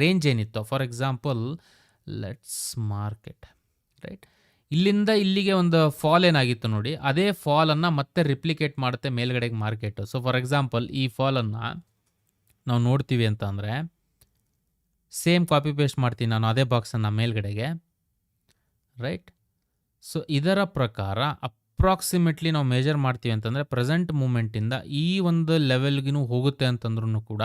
ರೇಂಜ್ ಏನಿತ್ತು? For example let's market right ಇಲ್ಲಿಂದ ಇಲ್ಲಿಗೆ ಒಂದು ಫಾಲ್ ಏನಾಗಿತ್ತು ನೋಡಿ, ಅದೇ ಫಾಲನ್ನು ಮತ್ತೆ ರಿಪ್ಲಿಕೇಟ್ ಮಾಡುತ್ತೆ ಮೇಲ್ಗಡೆಗೆ ಮಾರ್ಕೆಟು ಸೊ ಫಾರ್ ಎಕ್ಸಾಂಪಲ್ ಈ ಫಾಲನ್ನು ನಾವು ನೋಡ್ತೀವಿ ಅಂತ ಅಂದರೆ ಸೇಮ್ ಕಾಪಿ ಪೇಸ್ಟ್ ಮಾಡ್ತೀನಿ ನಾನು ಅದೇ ಬಾಕ್ಸನ್ನು ಮೇಲ್ಗಡೆಗೆ ರೈಟ್ ಸೊ ಇದರ ಪ್ರಕಾರ ಅಪ್ರಾಕ್ಸಿಮೇಟ್ಲಿ ನಾವು ಮೇಜರ್ ಮಾಡ್ತೀವಿ ಅಂತಂದರೆ ಪ್ರೆಸೆಂಟ್ ಮೂಮೆಂಟಿಂದ ಈ ಒಂದು ಲೆವೆಲ್ಗಿನೂ ಹೋಗುತ್ತೆ ಅಂತಂದ್ರೂ ಕೂಡ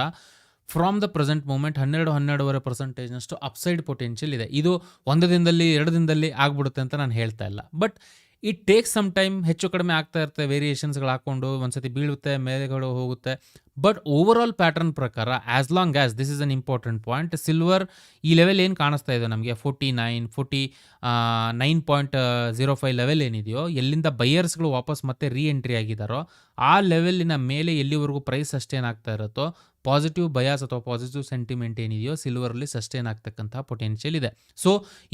ಫ್ರಾಮ್ ದ ಪ್ರೆಸೆಂಟ್ ಮೂಮೆಂಟ್ ಹನ್ನೆರಡು ಹನ್ನೆರಡುವರೆ ಪರ್ಸೆಂಟೇಜ್ನಷ್ಟು ಅಪ್ಸೈಡ್ ಪೊಟೆನ್ಷಿಯಲ್ ಇದೆ. ಇದು ಒಂದು ದಿನದಲ್ಲಿ, ಎರಡು ದಿನದಲ್ಲಿ ಆಗ್ಬಿಡುತ್ತೆ ಅಂತ ನಾನು ಹೇಳ್ತಾ ಇಲ್ಲ. But it take some time ಹೆಚ್ಚು ಕಡಿಮೆ ಆಗ್ತಾ ಇರುತ್ತೆ ವೇರಿಯೇಷನ್ಸ್ಗಳು ಹಾಕೊಂಡು ಒಂದ್ಸತಿ ಬೀಳುತ್ತೆ, ಮೇಲೆಗಳು ಹೋಗುತ್ತೆ. ಬಟ್ ಓವರ್ ಆಲ್ ಪ್ಯಾಟರ್ನ್ ಪ್ರಕಾರ as long as this is an important point silver ಈ ಲೆವೆಲ್ ಏನು ಕಾಣಿಸ್ತಾ ಇದೆ ನಮಗೆ? Forty nine forty nine point zero five level ಏನಿದೆಯೋ, ಎಲ್ಲಿಂದ ಬೈಯರ್ಸ್ಗಳು ವಾಪಸ್ ಮತ್ತೆ ರೀ ಎಂಟ್ರಿ ಆಗಿದ್ದಾರೋ ಆ ಲೆವೆಲಿನ ಮೇಲೆ ಎಲ್ಲಿವರೆಗೂ ಪ್ರೈಸ್ ಅಷ್ಟೇನಾಗ್ತಾ ಇರುತ್ತೋ ಪಾಸಿಟಿವ್ ಬಯಾಸ್ ಅಥವಾ ಪಾಸಿಟಿವ್ ಸೆಂಟಿಮೆಂಟ್ ಏನಿದೆಯೋ ಸಿಲ್ವರಲ್ಲಿ ಸಸ್ಟೈನ್ ಆಗ್ತಕ್ಕಂತಹ ಪೊಟೆನ್ಷಿಯಲ್ ಇದೆ. ಸೊ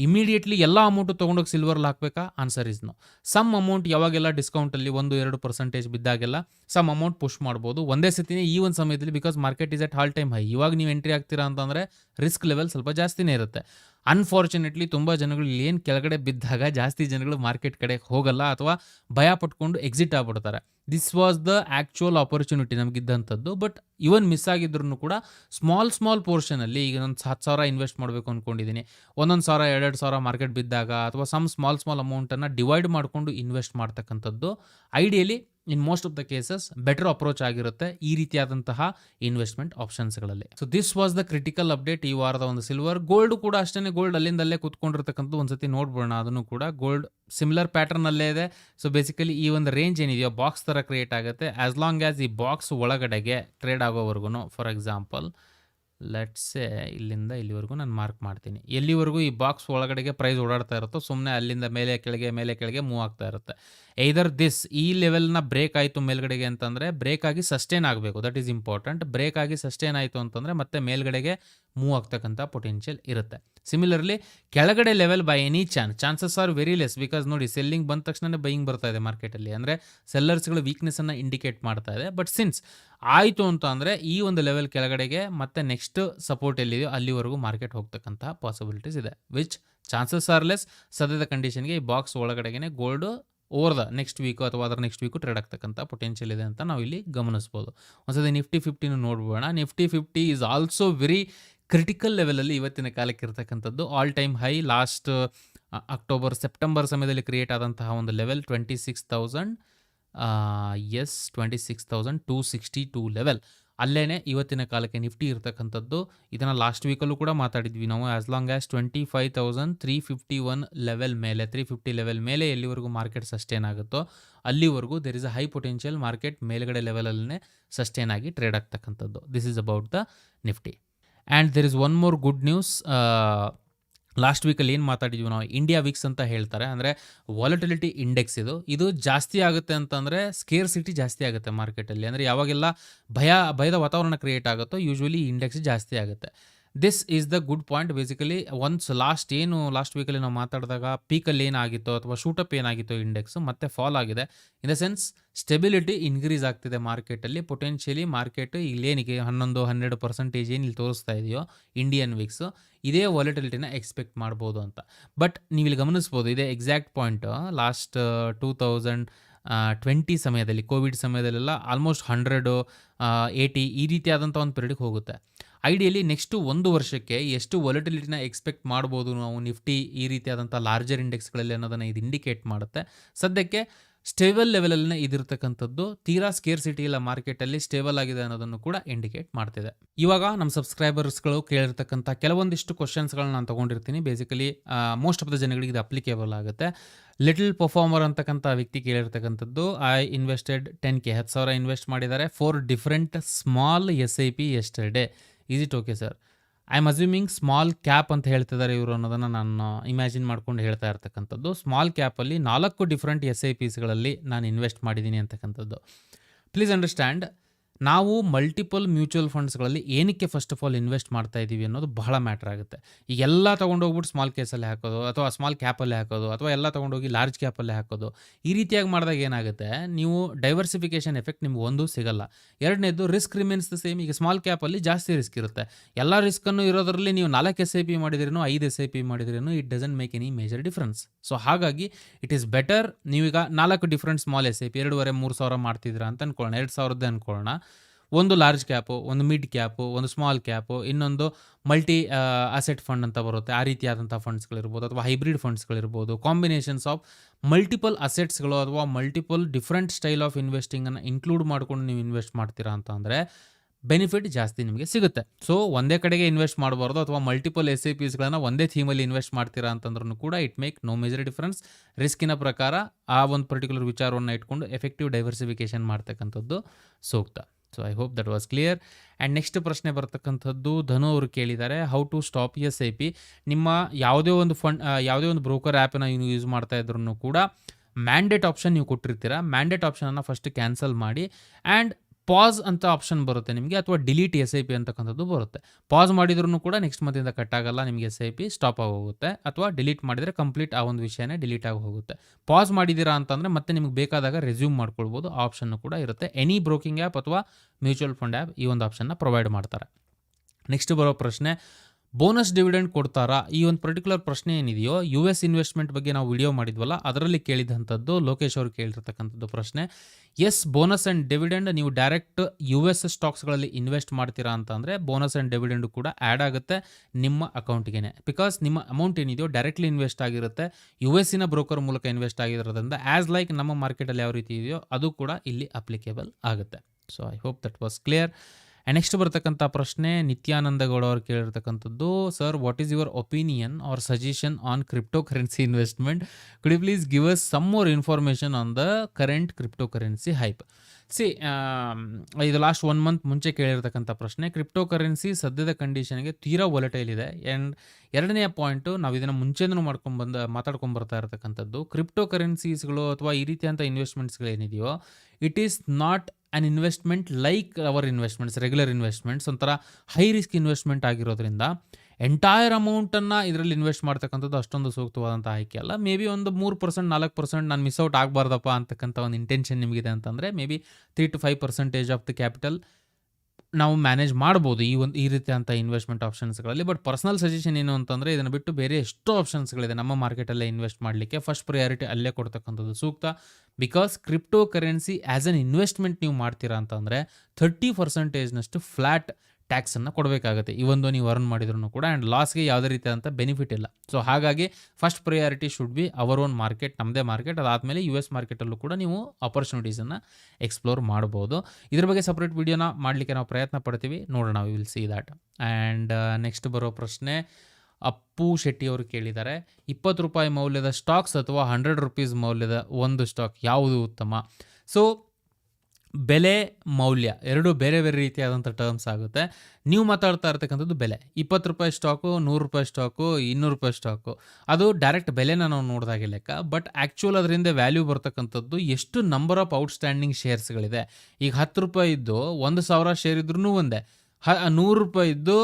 ಇಮಿಡಿಯೇಟ್ಲಿ ಎಲ್ಲ ಅಮೌಂಟು ತೊಗೊಂಡೋಗಿ ಸಿಲ್ವರ್ಲ್ಲಿ ಹಾಕಬೇಕಾ? Answer is no some amount ಯಾವಾಗೆಲ್ಲ ಡಿಸ್ಕೌಂಟಲ್ಲಿ ಒಂದು, ಎರಡು ಪರ್ಸೆಂಟೇಜ್ ಬಿದ್ದಾಗೆಲ್ಲ ಸಮ್ ಅಮೌಂಟ್ ಪುಷ್ ಮಾಡ್ಬೋದು. ಒಂದೇ ಸತಿನೇ ಈ ಒಂದು ಸಮಯದಲ್ಲಿ because market is at all time high ಇವಾಗ ನೀವು ಎಂಟ್ರಿ ಆಗ್ತೀರಾ ಅಂತಂದರೆ ರಿಸ್ಕ್ ಲೆವೆಲ್ ಸ್ವಲ್ಪ ಜಾಸ್ತಿನೇ ಇರುತ್ತೆ. ಅನ್ಫಾರ್ಚುನೇಟ್ಲಿ ತುಂಬ ಜನಗಳು ಏನು ಕೆಳಗಡೆ ಬಿದ್ದಾಗ ಜಾಸ್ತಿ ಜನಗಳು ಮಾರ್ಕೆಟ್ ಕಡೆ ಹೋಗಲ್ಲ ಅಥವಾ ಭಯ ಪಟ್ಕೊಂಡು ಎಕ್ಸಿಟ್ ಆಗ್ಬಿಡ್ತಾರೆ. This was the actual opportunity ನಮಗಿದ್ದಂಥದ್ದು. But even miss ಆಗಿದ್ರು ಕೂಡ ಸ್ಮಾಲ್ ಸ್ಮಾಲ್ ಪೋರ್ಷನಲ್ಲಿ ಈಗ ಒಂದು ಹತ್ತು ಸಾವಿರ ಇನ್ವೆಸ್ಟ್ ಮಾಡಬೇಕು ಅಂದ್ಕೊಂಡಿದ್ದೀನಿ ಒಂದೊಂದು ಸಾವಿರ, ಎರಡೆರಡು ಸಾವಿರ ಮಾರ್ಕೆಟ್ ಬಿದ್ದಾಗ ಅಥವಾ ಸಮ್ ಸ್ಮಾಲ್ ಸ್ಮಾಲ್ ಅಮೌಂಟನ್ನು ಡಿವೈಡ್ ಮಾಡಿಕೊಂಡು ಇನ್ವೆಸ್ಟ್ ಮಾಡ್ತಕ್ಕಂಥದ್ದು. Ideally in most of the cases better approach ಆಗಿರುತ್ತೆ ಈ ರೀತಿಯಾದಂತಹ investment ಆಪ್ಷನ್ಸ್ಗಳಲ್ಲಿ so this was the critical update ಈ ವಾರದ ಒಂದು ಸಿಲ್ವರ್ ಗೋಲ್ಡ್ ಕೂಡ ಅಷ್ಟೇ ಗೋಲ್ಡ್ ಅಲ್ಲಿಂದಲ್ಲೇ ಕೂತ್ಕೊಂಡಿರ್ತಕ್ಕಂಥ ಒಂದ್ಸತಿ ನೋಡ್ಬೋಣ. ಅದನ್ನು ಕೂಡ ಗೋಲ್ಡ್ ಸಿಮಿಲರ್ ಪ್ಯಾಟರ್ನ್ ಅಲ್ಲೇ ಇದೆ. ಸೊ ಬೇಸಿಕಲಿ ಈ ಒಂದು ರೇಂಜ್ ಏನಿದೆಯೋ ಬಾಕ್ಸ್ ಥರ ಕ್ರಿಯೇಟ್ ಆಗುತ್ತೆ. ಆಸ್ ಲಾಂಗ್ ಆಸ್ ಈ ಬಾಕ್ಸ್ ಒಳಗಡೆಗೆ ಟ್ರೇಡ್ ಆಗೋವರೆಗೂ ಫಾರ್ ಎಕ್ಸಾಂಪಲ್ ಲೆಟ್ಸೆ ಇಲ್ಲಿಂದ ಇಲ್ಲಿವರೆಗೂ ನಾನು ಮಾರ್ಕ್ ಮಾಡ್ತೀನಿ. ಎಲ್ಲಿವರೆಗೂ ಈ ಬಾಕ್ಸ್ ಒಳಗಡೆಗೆ ಪ್ರೈಸ್ ಓಡಾಡ್ತಾ ಇರುತ್ತೋ ಸುಮ್ಮನೆ ಅಲ್ಲಿಂದ ಮೇಲೆ ಕೆಳಗೆ ಮೇಲೆ ಕೆಳಗೆ ಮೂವ್ ಆಗ್ತಾ ಇರುತ್ತೆ. ಐದರ್ ದಿಸ್ ಈ ಲೆವೆಲ್ನ ಬ್ರೇಕ್ ಆಯಿತು ಮೇಲ್ಗಡೆಗೆ ಅಂತಂದರೆ ಬ್ರೇಕ್ ಆಗಿ ಸಸ್ಟೈನ್ ಆಗಬೇಕು. ದಟ್ ಈಸ್ ಇಂಪಾರ್ಟೆಂಟ್ ಬ್ರೇಕ್ ಆಗಿ ಸಸ್ಟೈನ್ ಆಯಿತು ಅಂತಂದರೆ ಮತ್ತೆ ಮೇಲ್ಗಡೆಗೆ ಮೂವ್ ಆಗ್ತಕ್ಕಂಥ ಪೊಟೆನ್ಷಿಯಲ್ ಇರುತ್ತೆ. ಸಿಮಿಲರ್ಲಿ ಕೆಳಗಡೆ level by any chance chances are very less because ನೋಡಿ ಸೆಲ್ಲಿಂಗ್ ಬಂದ ತಕ್ಷಣ ಬೈಯಿಂಗ್ ಬರ್ತಾ ಇದೆ ಮಾರ್ಕೆಟಲ್ಲಿ ಅಂದರೆ ಸೆಲ್ಲರ್ಸ್ಗಳು ವೀಕ್ನೆಸ್ಸನ್ನು ಇಂಡಿಕೇಟ್ ಮಾಡ್ತಾ ಇದೆ. ಬಟ್ ಸಿನ್ಸ್ ಆಯಿತು ಅಂತ ಅಂದರೆ ಈ ಒಂದು ಲೆವೆಲ್ ಕೆಳಗಡೆಗೆ ಮತ್ತೆ ನೆಕ್ಸ್ಟ್ ಸಪೋರ್ಟ್ ಎಲ್ಲಿದೆಯೋ ಅಲ್ಲಿವರೆಗೂ ಮಾರ್ಕೆಟ್ ಹೋಗ್ತಕ್ಕಂಥ ಪಾಸಿಬಿಲಿಟೀಸ್ ಇದೆ. ವಿಚ್ ಚಾನ್ಸಸ್ ಆರ್ ಲೆಸ್ ಸದ್ಯದ ಕಂಡೀಷನ್ಗೆ ಈ ಬಾಕ್ಸ್ ಒಳಗಡೆಗೆ gold over the next week ಅಥವಾ ಅದರ ನೆಕ್ಸ್ಟ್ ವೀಕು ಟ್ರೇಡ್ ಆಗ್ತಕ್ಕಂಥ ಪೊಟೆನ್ಷಿಯಲ್ ಇದೆ ಅಂತ ನಾವು ಇಲ್ಲಿ ಗಮನಿಸ್ಬೋದು. ಒಂದ್ಸತಿ ನಿಫ್ಟಿ ಫಿಫ್ಟಿನೂ ನೋಡ್ಬೋಣ. Nifty fifty is also very critical ಲೆವೆಲಲ್ಲಿ ಇವತ್ತಿನ ಕಾಲಕ್ಕೆ ಇರತಕ್ಕಂಥದ್ದು. All time high last October September ಸಮಯದಲ್ಲಿ ಕ್ರಿಯೇಟ್ ಆದಂತಹ ಒಂದು level twenty six thousand as twenty six thousand two sixty two level ಅಲ್ಲೇ ಇವತ್ತಿನ ಕಾಲಕ್ಕೆ ನಿಫ್ಟಿ ಇರತಕ್ಕಂಥದ್ದು. ಇದನ್ನು ಲಾಸ್ಟ್ ವೀಕಲ್ಲೂ ಕೂಡ ಮಾತಾಡಿದ್ವಿ ನಾವು. As long as twenty five thousand three fifty one level ಮೇಲೆ ತ್ರೀ ಫಿಫ್ಟಿ ಲೆವೆಲ್ ಮೇಲೆ ಎಲ್ಲಿವರೆಗೂ ಮಾರ್ಕೆಟ್ ಸಸ್ಟೈನ್ ಆಗುತ್ತೋ, ಅಲ್ಲಿವರೆಗೂ there is a high potential market ಮೇಲ್ಗಡೆ ಲೆವೆಲಲ್ಲೇ ಸಸ್ಟೈನ್ ಆಗಿ ಟ್ರೇಡ್ ಆಗ್ತಕ್ಕಂಥದ್ದು. This is about the Nifty and there is one more good news last ವೀಕಲ್ಲಿ ಏನು ಮಾತಾಡಿದ್ವಿ ನಾವು? ಇಂಡಿಯಾ ವೀಕ್ಸ್ ಅಂತ ಹೇಳ್ತಾರೆ. ಅಂದರೆ ವಾಲಟಿಲಿಟಿ ಇಂಡೆಕ್ಸ್ ಇದು. ಇದು ಜಾಸ್ತಿ ಆಗುತ್ತೆ ಅಂತಂದರೆ ಸ್ಕೇರ್ ಸಿಟಿ ಜಾಸ್ತಿ ಆಗುತ್ತೆ ಮಾರ್ಕೆಟಲ್ಲಿ ಅಂದರೆ ಯಾವಾಗೆಲ್ಲ ಭಯ, ಭಯದ ವಾತಾವರಣ ಕ್ರಿಯೇಟ್ ಆಗುತ್ತೋ ಯೂಶ್ವಲಿ ಇಂಡೆಕ್ಸ್ ಜಾಸ್ತಿ ಆಗುತ್ತೆ. This is the good point basically once last ಏನು ಲಾಸ್ಟ್ ವೀಕಲ್ಲಿ ನಾವು ಮಾತಾಡಿದಾಗ ಪೀಕಲ್ಲಿ ಏನಾಗಿತ್ತು ಅಥವಾ ಶೂಟಪ್ ಏನಾಗಿತ್ತು ಇಂಡೆಕ್ಸ್ ಮತ್ತೆ ಫಾಲ್ ಆಗಿದೆ. In the sense stability increase ಆಗ್ತಿದೆ ಮಾರ್ಕೆಟಲ್ಲಿ ಪೊಟೆನ್ಷಿಯಲಿ ಮಾರ್ಕೆಟ್ ಇಲ್ಲೇನಿಗೆ ಹನ್ನೊಂದು, ಹನ್ನೆರಡು ಪರ್ಸೆಂಟೇಜ್ ಏನು ಇಲ್ಲಿ ತೋರಿಸ್ತಾ ಇದೆಯೋ ಇಂಡಿಯನ್ ವೀಕ್ಸ್ ಇದೇ ವಾಲಿಟಿಲಿಟಿನ ಎಕ್ಸ್ಪೆಕ್ಟ್ ಮಾಡ್ಬೋದು ಅಂತ. ಬಟ್ ನೀವು ಇಲ್ಲಿ ಗಮನಿಸ್ಬೋದು, ಇದೇ exact point last two thousand twenty ಸಮಯದಲ್ಲಿ, ಕೋವಿಡ್ ಸಮಯದಲ್ಲೆಲ್ಲ ಆಲ್ಮೋಸ್ಟ್ ಹಂಡ್ರೆಡು ಏಯ್ಟಿ ಈ ರೀತಿಯಾದಂಥ ಒಂದು ಪಿರಿಯಡ್ಗೆ ಹೋಗುತ್ತೆ. ಐಡಿಯಲಿ ನೆಕ್ಸ್ಟು ಒಂದು ವರ್ಷಕ್ಕೆ ಎಷ್ಟು ವಾಲಿಟಿಲಿಟಿನ ಎಕ್ಸ್ಪೆಕ್ಟ್ ಮಾಡ್ಬೋದು ನಾವು ನಿಫ್ಟಿ ಈ ರೀತಿಯಾದಂಥ ಲಾರ್ಜರ್ ಇಂಡೆಕ್ಸ್ಗಳಲ್ಲಿ ಅನ್ನೋದನ್ನು ಇದು ಇಂಡಿಕೇಟ್ ಮಾಡುತ್ತೆ. ಸದ್ಯಕ್ಕೆ ಸ್ಟೇಬಲ್ ಲೆವೆಲಲ್ಲೇ ಇದಿರ್ತಕ್ಕಂಥದ್ದು ತೀರಾ ಸ್ಕೇರ್ ಸಿಟಿ ಇಲ್ಲ ಮಾರ್ಕೆಟಲ್ಲಿ ಸ್ಟೇಬಲ್ ಆಗಿದೆ ಅನ್ನೋದನ್ನು ಕೂಡ ಇಂಡಿಕೇಟ್ ಮಾಡ್ತಿದೆ. ಇವಾಗ ನಮ್ಮ ಸಬ್ಸ್ಕ್ರೈಬರ್ಸ್ಗಳು ಕೇಳಿರ್ತಕ್ಕಂಥ ಕೆಲವೊಂದಿಷ್ಟು ಕ್ವಶನ್ಸ್ಗಳನ್ನ ನಾನು ತಗೊಂಡಿರ್ತೀನಿ. ಬೇಸಿಕಲಿ ಮೋಸ್ಟ್ ಆಫ್ ದ ಜನಗಳಿಗೆ ಇದು ಅಪ್ಲಿಕೇಬಲ್ ಆಗುತ್ತೆ. ಲಿಟಲ್ ಪರ್ಫಾರ್ಮರ್ ಅಂತಕ್ಕಂಥ ವ್ಯಕ್ತಿ ಕೇಳಿರ್ತಕ್ಕಂಥದ್ದು ಐ ಇನ್ವೆಸ್ಟೆಡ್ ಟೆನ್ ಕೆ ಹತ್ತು ಸಾವಿರ ಇನ್ವೆಸ್ಟ್ ಮಾಡಿದ್ದಾರೆ. Four different small S I P yesterday is it okay sir I am assuming small cap ಅಂತ ಹೇಳ್ತಿದ್ದಾರೆ ಇವರು ಅನ್ನೋದನ್ನು ನಾನು ಇಮ್ಯಾಜಿನ್ ಮಾಡ್ಕೊಂಡು ಹೇಳ್ತಾ ಇರ್ತಕ್ಕಂಥದ್ದು. ಸ್ಮಾಲ್ ಕ್ಯಾಪಲ್ಲಿ ನಾಲ್ಕು ಡಿಫ್ರೆಂಟ್ ಎಸ್ ಐ ಪಿಸ್ಗಳಲ್ಲಿ ನಾನು ಇನ್ವೆಸ್ಟ್ ಮಾಡಿದ್ದೀನಿ ಅಂತಕ್ಕಂಥದ್ದು. ಪ್ಲೀಸ್ ಅಂಡರ್ಸ್ಟ್ಯಾಂಡ್ ನಾವು ಮಲ್ಟಿಪಲ್ ಮ್ಯೂಚುವಲ್ ಫಂಡ್ಸ್ಗಳಲ್ಲಿ ಏನಕ್ಕೆ ಫಸ್ಟ್ ಆಫ್ ಆಲ್ ಇನ್ವೆಸ್ಟ್ ಮಾಡ್ತಾ ಇದ್ದೀವಿ ಅನ್ನೋದು ಬಹಳ ಮ್ಯಾಟ್ರ್ ಆಗುತ್ತೆ. ಈಗ ಎಲ್ಲ ತೊಗೊಂಡೋಗ್ಬಿಟ್ಟು ಸ್ಮಾಲ್ ಕೇಸಲ್ಲಿ ಹಾಕೋದು, ಅಥವಾ ಸ್ಮಾಲ್ ಕ್ಯಾಪಲ್ಲಿ ಹಾಕೋದು, ಅಥವಾ ಎಲ್ಲ ತೊಗೊಂಡೋಗಿ ಲಾರ್ಜ್ ಕ್ಯಾಪಲ್ಲಿ ಹಾಕೋದು, ಈ ರೀತಿಯಾಗಿ ಮಾಡಿದಾಗ ಏನಾಗುತ್ತೆ? ನೀವು ಡೈವರ್ಸಿಫಿಕೇಷನ್ ಎಫೆಕ್ಟ್ ನಿಮ್ಗೆ ಒಂದು ಸಿಗಲ್ಲ. ಎರಡನೇದು ರಿಸ್ಕ್ ರಿಮೇನ್ಸ್ ದ ಸೇಮ್ ಈಗ ಸ್ಮಾಲ್ ಕ್ಯಾಪಲ್ಲಿ ಜಾಸ್ತಿ ರಿಸ್ಕ್ ಇರುತ್ತೆ. ಎಲ್ಲ ರಿಸ್ಕನ್ನು ಇರೋದರಲ್ಲಿ ನೀವು ನಾಲ್ಕು ಎಸ್ ಐ ಪಿ ಮಾಡಿದ್ರೇನು, ಐದು S I P ಮಾಡಿದ್ರೇನು it doesn't make any major difference so ಹಾಗಾಗಿ ಇಟ್ ಈಸ್ ಬೆಟರ್ ನೀವೀಗ ನಾಲ್ಕು different small S I P ಎರಡೂವರೆ ಮೂರು ಸಾವಿರ ಮಾಡ್ತಿದ್ದೀರಾ ಅಂತ ಅನ್ಕೊಳ್ಳೋಣ. ಎರಡು ಸಾವಿರದ್ದೇ ಅನ್ಕೊಳ್ಳೋಣ. ಒಂದು ಲಾರ್ಜ್ ಕ್ಯಾಪು ಒಂದು ಮಿಡ್ ಕ್ಯಾಪು ಒಂದು ಸ್ಮಾಲ್ ಕ್ಯಾಪು ಇನ್ನೊಂದು ಮಲ್ಟಿ ಅಸೆಟ್ ಫಂಡ್ ಅಂತ ಬರುತ್ತೆ. ಆ ರೀತಿಯಾದಂಥ ಫಂಡ್ಸ್ಗಳಿರ್ಬೋದು ಅಥವಾ ಹೈಬ್ರಿಡ್ ಫಂಡ್ಸ್ಗಳಿರ್ಬೋದು ಕಾಂಬಿನೇಷನ್ಸ್ ಆಫ್ ಮಲ್ಟಿಪಲ್ ಅಸೆಟ್ಸ್ಗಳು ಅಥವಾ ಮಲ್ಟಿಪಲ್ ಡಿಫ್ರೆಂಟ್ ಸ್ಟೈಲ್ ಆಫ್ ಇನ್ವೆಸ್ಟಿಂಗನ್ನು ಇನ್ಕ್ಲೂಡ್ ಮಾಡ್ಕೊಂಡು ನೀವು ಇನ್ವೆಸ್ಟ್ ಮಾಡ್ತೀರಾ ಅಂತ ಅಂದರೆ ಬೆನಿಫಿಟ್ ಜಾಸ್ತಿ ನಿಮಗೆ ಸಿಗುತ್ತೆ. ಸೊ ಒಂದೇ ಕಡೆಗೆ ಇನ್ವೆಸ್ಟ್ ಮಾಡಬಾರ್ದು ಅಥವಾ ಮಲ್ಟಿಪಲ್ ಎಸ್ ಐ ಪಿಸ್ಗಳನ್ನು ಒಂದೇ ಥೀಮಲ್ಲಿ ಇನ್ವೆಸ್ಟ್ ಮಾಡ್ತೀರಾ ಅಂತಂದ್ರೂ ಕೂಡ it make no major difference ರಿಸ್ಕಿನ ಪ್ರಕಾರ ಆ ಒಂದು ಪರ್ಟಿಕ್ಯುಲರ್ ವಿಚಾರವನ್ನು ಇಟ್ಕೊಂಡು ಎಫೆಕ್ಟಿವ್ ಡೈವರ್ಸಿಫಿಕೇಷನ್ ಮಾಡ್ತಕ್ಕಂಥದ್ದು ಸೂಕ್ತ. So I hope that was clear and next ಪ್ರಶ್ನೆ ಬರ್ತಕ್ಕಂಥದ್ದು, ಧನು ಅವರು ಕೇಳಿದ್ದಾರೆ how to stop S I P ನಿಮ್ಮ ಯಾವುದೇ ಒಂದು ಫಂಡ್ ಯಾವುದೇ ಒಂದು ಬ್ರೋಕರ್ ಆ್ಯಪನ್ನು ನೀವು ಯೂಸ್ ಮಾಡ್ತಾ ಇದ್ರೂ ಕೂಡ ಮ್ಯಾಂಡೇಟ್ ಆಪ್ಷನ್ ನೀವು ಕೊಟ್ಟಿರ್ತೀರ. ಮ್ಯಾಂಡೇಟ್ ಆಪ್ಷನನ್ನು ಫಸ್ಟ್ ಕ್ಯಾನ್ಸಲ್ ಮಾಡಿ. ಆ್ಯಂಡ್ ಪಾಸ್ ಅಂತ ಆಪ್ಷನ್ ಬರುತ್ತೆ ನಿಮಗೆ, ಅಥವಾ ಡಿಲೀಟ್ ಎಸ್ ಐ ಪಿ ಅಂತಕ್ಕಂಥದ್ದು ಬರುತ್ತೆ. ಪಾಸ್ ಮಾಡಿದ್ರೂ ಕೂಡ ನೆಕ್ಸ್ಟ್ ಮಂತಿಂದ ಕಟ್ ಆಗಲ್ಲ, ನಿಮಗೆ ಎಸ್ ಐ ಪಿ ಸ್ಟಾಪ್ ಆಗಿ ಹೋಗುತ್ತೆ ಅಥವಾ ಡಿಲೀಟ್ ಮಾಡಿದರೆ ಕಂಪ್ಲೀಟ್ ಆ ಒಂದು ವಿಷಯನೇ ಡಿಲೀಟ್ ಆಗಿ ಹೋಗುತ್ತೆ. ಪಾಸ್ ಮಾಡಿದ್ದೀರಾ ಅಂತಂದರೆ ಮತ್ತೆ ನಿಮಗೆ ಬೇಕಾದಾಗ ರೆಸ್ಯೂಮ್ ಮಾಡ್ಕೊಳ್ಬೋದು ಆಪ್ಷನ್ನು ಕೂಡ ಇರುತ್ತೆ. ಎನಿ ಬ್ರೋಕಿಂಗ್ ಆ್ಯಪ್ ಅಥವಾ ಮ್ಯೂಚುವಲ್ ಫಂಡ್ ಆ್ಯಪ್ ಈ ಒಂದು ಆಪ್ಷನ್ನ ಪ್ರೊವೈಡ್ ಮಾಡ್ತಾರೆ. ನೆಕ್ಸ್ಟ್ ಬರೋ ಪ್ರಶ್ನೆ ಬೋನಸ್ ಡಿವಿಡೆಂಡ್ ಕೊಡ್ತಾರಾ? ಈ ಒಂದು ಪರ್ಟಿಕ್ಯುಲರ್ ಪ್ರಶ್ನೆ ಏನಿದೆಯೋ ಯು ಎಸ್ ಇನ್ವೆಸ್ಟ್ಮೆಂಟ್ ಬಗ್ಗೆ ನಾವು ವಿಡಿಯೋ ಮಾಡಿದ್ವಲ್ಲ, ಅದರಲ್ಲಿ ಕೇಳಿದಂಥದ್ದು ಲೋಕೇಶ್ ಅವರು ಕೇಳಿರ್ತಕ್ಕಂಥದ್ದು ಪ್ರಶ್ನೆ. ಎಸ್ ಬೋನಸ್ ಆ್ಯಂಡ್ ಡಿವಿಡೆಂಡ್ ನೀವು ಡೈರೆಕ್ಟ್ ಯು ಎಸ್ ಸ್ಟಾಕ್ಸ್ಗಳಲ್ಲಿ ಇನ್ವೆಸ್ಟ್ ಮಾಡ್ತೀರಾ ಅಂತಂದರೆ ಬೋನಸ್ ಆ್ಯಂಡ್ ಡಿವಿಡೆಂಡ್ ಕೂಡ ಆ್ಯಡ್ ಆಗುತ್ತೆ ನಿಮ್ಮ ಅಕೌಂಟ್ಗೆ ಬಿಕಾಸ್ ನಿಮ್ಮ ಅಮೌಂಟ್ ಏನಿದೆಯೋ ಡೈರೆಕ್ಟ್ಲಿ ಇನ್ವೆಸ್ಟ್ ಆಗಿರುತ್ತೆ ಯು ಎಸ್ಸಿನ ಬ್ರೋಕರ್ ಮೂಲಕ ಇನ್ವೆಸ್ಟ್ ಆಗಿರೋದ್ರಿಂದ ಆ್ಯಸ್ ಲೈಕ್ ನಮ್ಮ ಮಾರ್ಕೆಟಲ್ಲಿ ಯಾವ ರೀತಿ ಇದೆಯೋ, ಅದು ಕೂಡ ಇಲ್ಲಿ ಅಪ್ಲಿಕೇಬಲ್ ಆಗುತ್ತೆ. So I hope that was clear and next ಬರ್ತಕ್ಕಂಥ ಪ್ರಶ್ನೆ, ನಿತ್ಯಾನಂದ ಗೌಡ ಅವ್ರು ಕೇಳಿರ್ತಕ್ಕಂಥದ್ದು sir what is your opinion or suggestion on crypto currency investment could you please give us some more information on the current crypto currency hype C ಇದು last one month ಮುಂಚೆ ಕೇಳಿರ್ತಕ್ಕಂಥ ಪ್ರಶ್ನೆ crypto currency ಸದ್ಯದ ಕಂಡೀಷನ್ಗೆ ತೀರಾ volatile ಇದೆ. And ಎರಡನೇ point ನಾವು ಇದನ್ನು ಮುಂಚೆನೂ ಮಾಡ್ಕೊಂಡು ಬಂದ, ಮಾತಾಡ್ಕೊಂಡು ಬರ್ತಾ ಇರತಕ್ಕಂಥದ್ದು ಕ್ರಿಪ್ಟೋ ಕರೆನ್ಸೀಸ್ಗಳು ಅಥವಾ ಈ ರೀತಿಯಂಥ ಇನ್ವೆಸ್ಟ್ಮೆಂಟ್ಸ್ಗಳೇನಿದೆಯೋ it is not an investment like our investments regular investments ಒಂಥರ ಹೈ ರಿಸ್ಕ್ ಇನ್ವೆಸ್ಟ್ಮೆಂಟ್ ಆಗಿರೋದ್ರಿಂದ ಎಂಟೈರ್ ಅಮೌಂಟನ್ನು ಇದರಲ್ಲಿ ಇನ್ವೆಸ್ಟ್ ಮಾಡ್ತಕ್ಕಂಥದ್ದು ಅಷ್ಟೊಂದು ಸೂಕ್ತವಾದಂಥ ಆಯ್ಕೆ ಅಲ್ಲ. ಮೇ ಬಿ ಒಂದು ಮೂರು ಪರ್ಸೆಂಟ್ ನಾಲ್ಕು ಪರ್ಸೆಂಟ್ ನಾನು ಮಿಸ್ ಔಟ್ ಆಗಬಾರ್ದಪ್ಪ ಅಂತಕ್ಕಂಥ ಒಂದು ಇಂಟೆನ್ಷನ್ ನಿಮಗಿದೆ ಅಂತಂದರೆ maybe three to five percentage of the capital ನಾವು ಮ್ಯಾನೇಜ್ ಮಾಡ್ಬೋದು ಈ ಒಂದು ಈ ರೀತಿಯಂಥ ಇನ್ವೆಸ್ಟ್ಮೆಂಟ್ ಆಪ್ಷನ್ಸ್ಗಳಲ್ಲಿ ಬಟ್ ಪರ್ಸನಲ್ ಸಜೆಷನ್ ಏನು ಅಂತಂದರೆ, ಇದನ್ನು ಬಿಟ್ಟು ಬೇರೆ ಎಷ್ಟೋ ಆಪ್ಷನ್ಸ್ಗಳಿದೆ ನಮ್ಮ ಮಾರ್ಕೆಟಲ್ಲೇ ಇನ್ವೆಸ್ಟ್ ಮಾಡಲಿಕ್ಕೆ. ಫಸ್ಟ್ ಪ್ರಯಾರಿಟಿ ಅಲ್ಲೇ ಕೊಡ್ತಕ್ಕಂಥದ್ದು ಸೂಕ್ತ. Because crypto currency as an investment ನೀವು ಮಾಡ್ತೀರಾ ಅಂತಂದರೆ ಥರ್ಟಿ ಪರ್ಸೆಂಟೇಜ್ನಷ್ಟು ಫ್ಲ್ಯಾಟ್ ಟ್ಯಾಕ್ಸನ್ನು ಕೊಡಬೇಕಾಗುತ್ತೆ. ಒಂದು ನೀವು ಅರ್ನ್ ಮಾಡಿದ್ರು ಕೂಡ ಆ್ಯಂಡ್ ಲಾಸ್ಗೆ ಯಾವುದೇ ರೀತಿಯಾದಂಥ ಬೆನಿಫಿಟ್ ಇಲ್ಲ. ಸೊ ಹಾಗಾಗಿ first priority should be our own market ನಮ್ಮದೇ ಮಾರ್ಕೆಟ್ ಅದಾದಮೇಲೆ ಯು ಎಸ್ ಮಾರ್ಕೆಟಲ್ಲೂ ಕೂಡ ನೀವು ಅಪರ್ಚುನಿಟೀಸನ್ನು ಎಕ್ಸ್ಪ್ಲೋರ್ ಮಾಡ್ಬೋದು ಇದ್ರ ಬಗ್ಗೆ ಸಪ್ರೇಟ್ ವೀಡಿಯೋನ ಮಾಡಲಿಕ್ಕೆ ನಾವು ಪ್ರಯತ್ನ ಪಡ್ತೀವಿ. ನೋಡೋಣ will see that and next ಬರೋ ಪ್ರಶ್ನೆ, ಅಪ್ಪು ಶೆಟ್ಟಿ ಅವರು ಕೇಳಿದ್ದಾರೆ. ಇಪ್ಪತ್ತು ರೂಪಾಯಿ ಮೌಲ್ಯದ ಸ್ಟಾಕ್ಸ್ ಅಥವಾ ಹಂಡ್ರೆಡ್ ರುಪೀಸ್ ಮೌಲ್ಯದ ಒಂದು ಸ್ಟಾಕ್ ಯಾವುದು ಉತ್ತಮ? ಸೊ ಬೆಲೆ ಮೌಲ್ಯ, ಎರಡು ಬೇರೆ ಬೇರೆ ರೀತಿಯಾದಂಥ ಟರ್ಮ್ಸ್ ಆಗುತ್ತೆ. ನೀವು ಮಾತಾಡ್ತಾ ಇರ್ತಕ್ಕಂಥದ್ದು ಬೆಲೆ. ಇಪ್ಪತ್ತು ರೂಪಾಯಿ ಸ್ಟಾಕು ನೂರು ರೂಪಾಯಿ ಸ್ಟಾಕು ಇನ್ನೂರು ರೂಪಾಯಿ ಸ್ಟಾಕು ಅದು ಡೈರೆಕ್ಟ್ ಬೆಲೆನ ನಾವು ನೋಡಿದಾಗೆ ಲೆಕ್ಕ. ಬಟ್ ಆ್ಯಕ್ಚುಲ್ ಅದರಿಂದ ವ್ಯಾಲ್ಯೂ ಬರ್ತಕ್ಕಂಥದ್ದು ಎಷ್ಟು ನಂಬರ್ ಆಫ್ ಔಟ್ಸ್ಟ್ಯಾಂಡಿಂಗ್ ಶೇರ್ಸ್ಗಳಿದೆ ಈಗ ಹತ್ತು ರೂಪಾಯಿ ಇದ್ದು ಒಂದು ಸಾವಿರ ಶೇರ್ ಇದ್ರೂ ಒಂದೇ. ಹ ನೂರು ರೂಪಾಯಿ ಇದ್ದು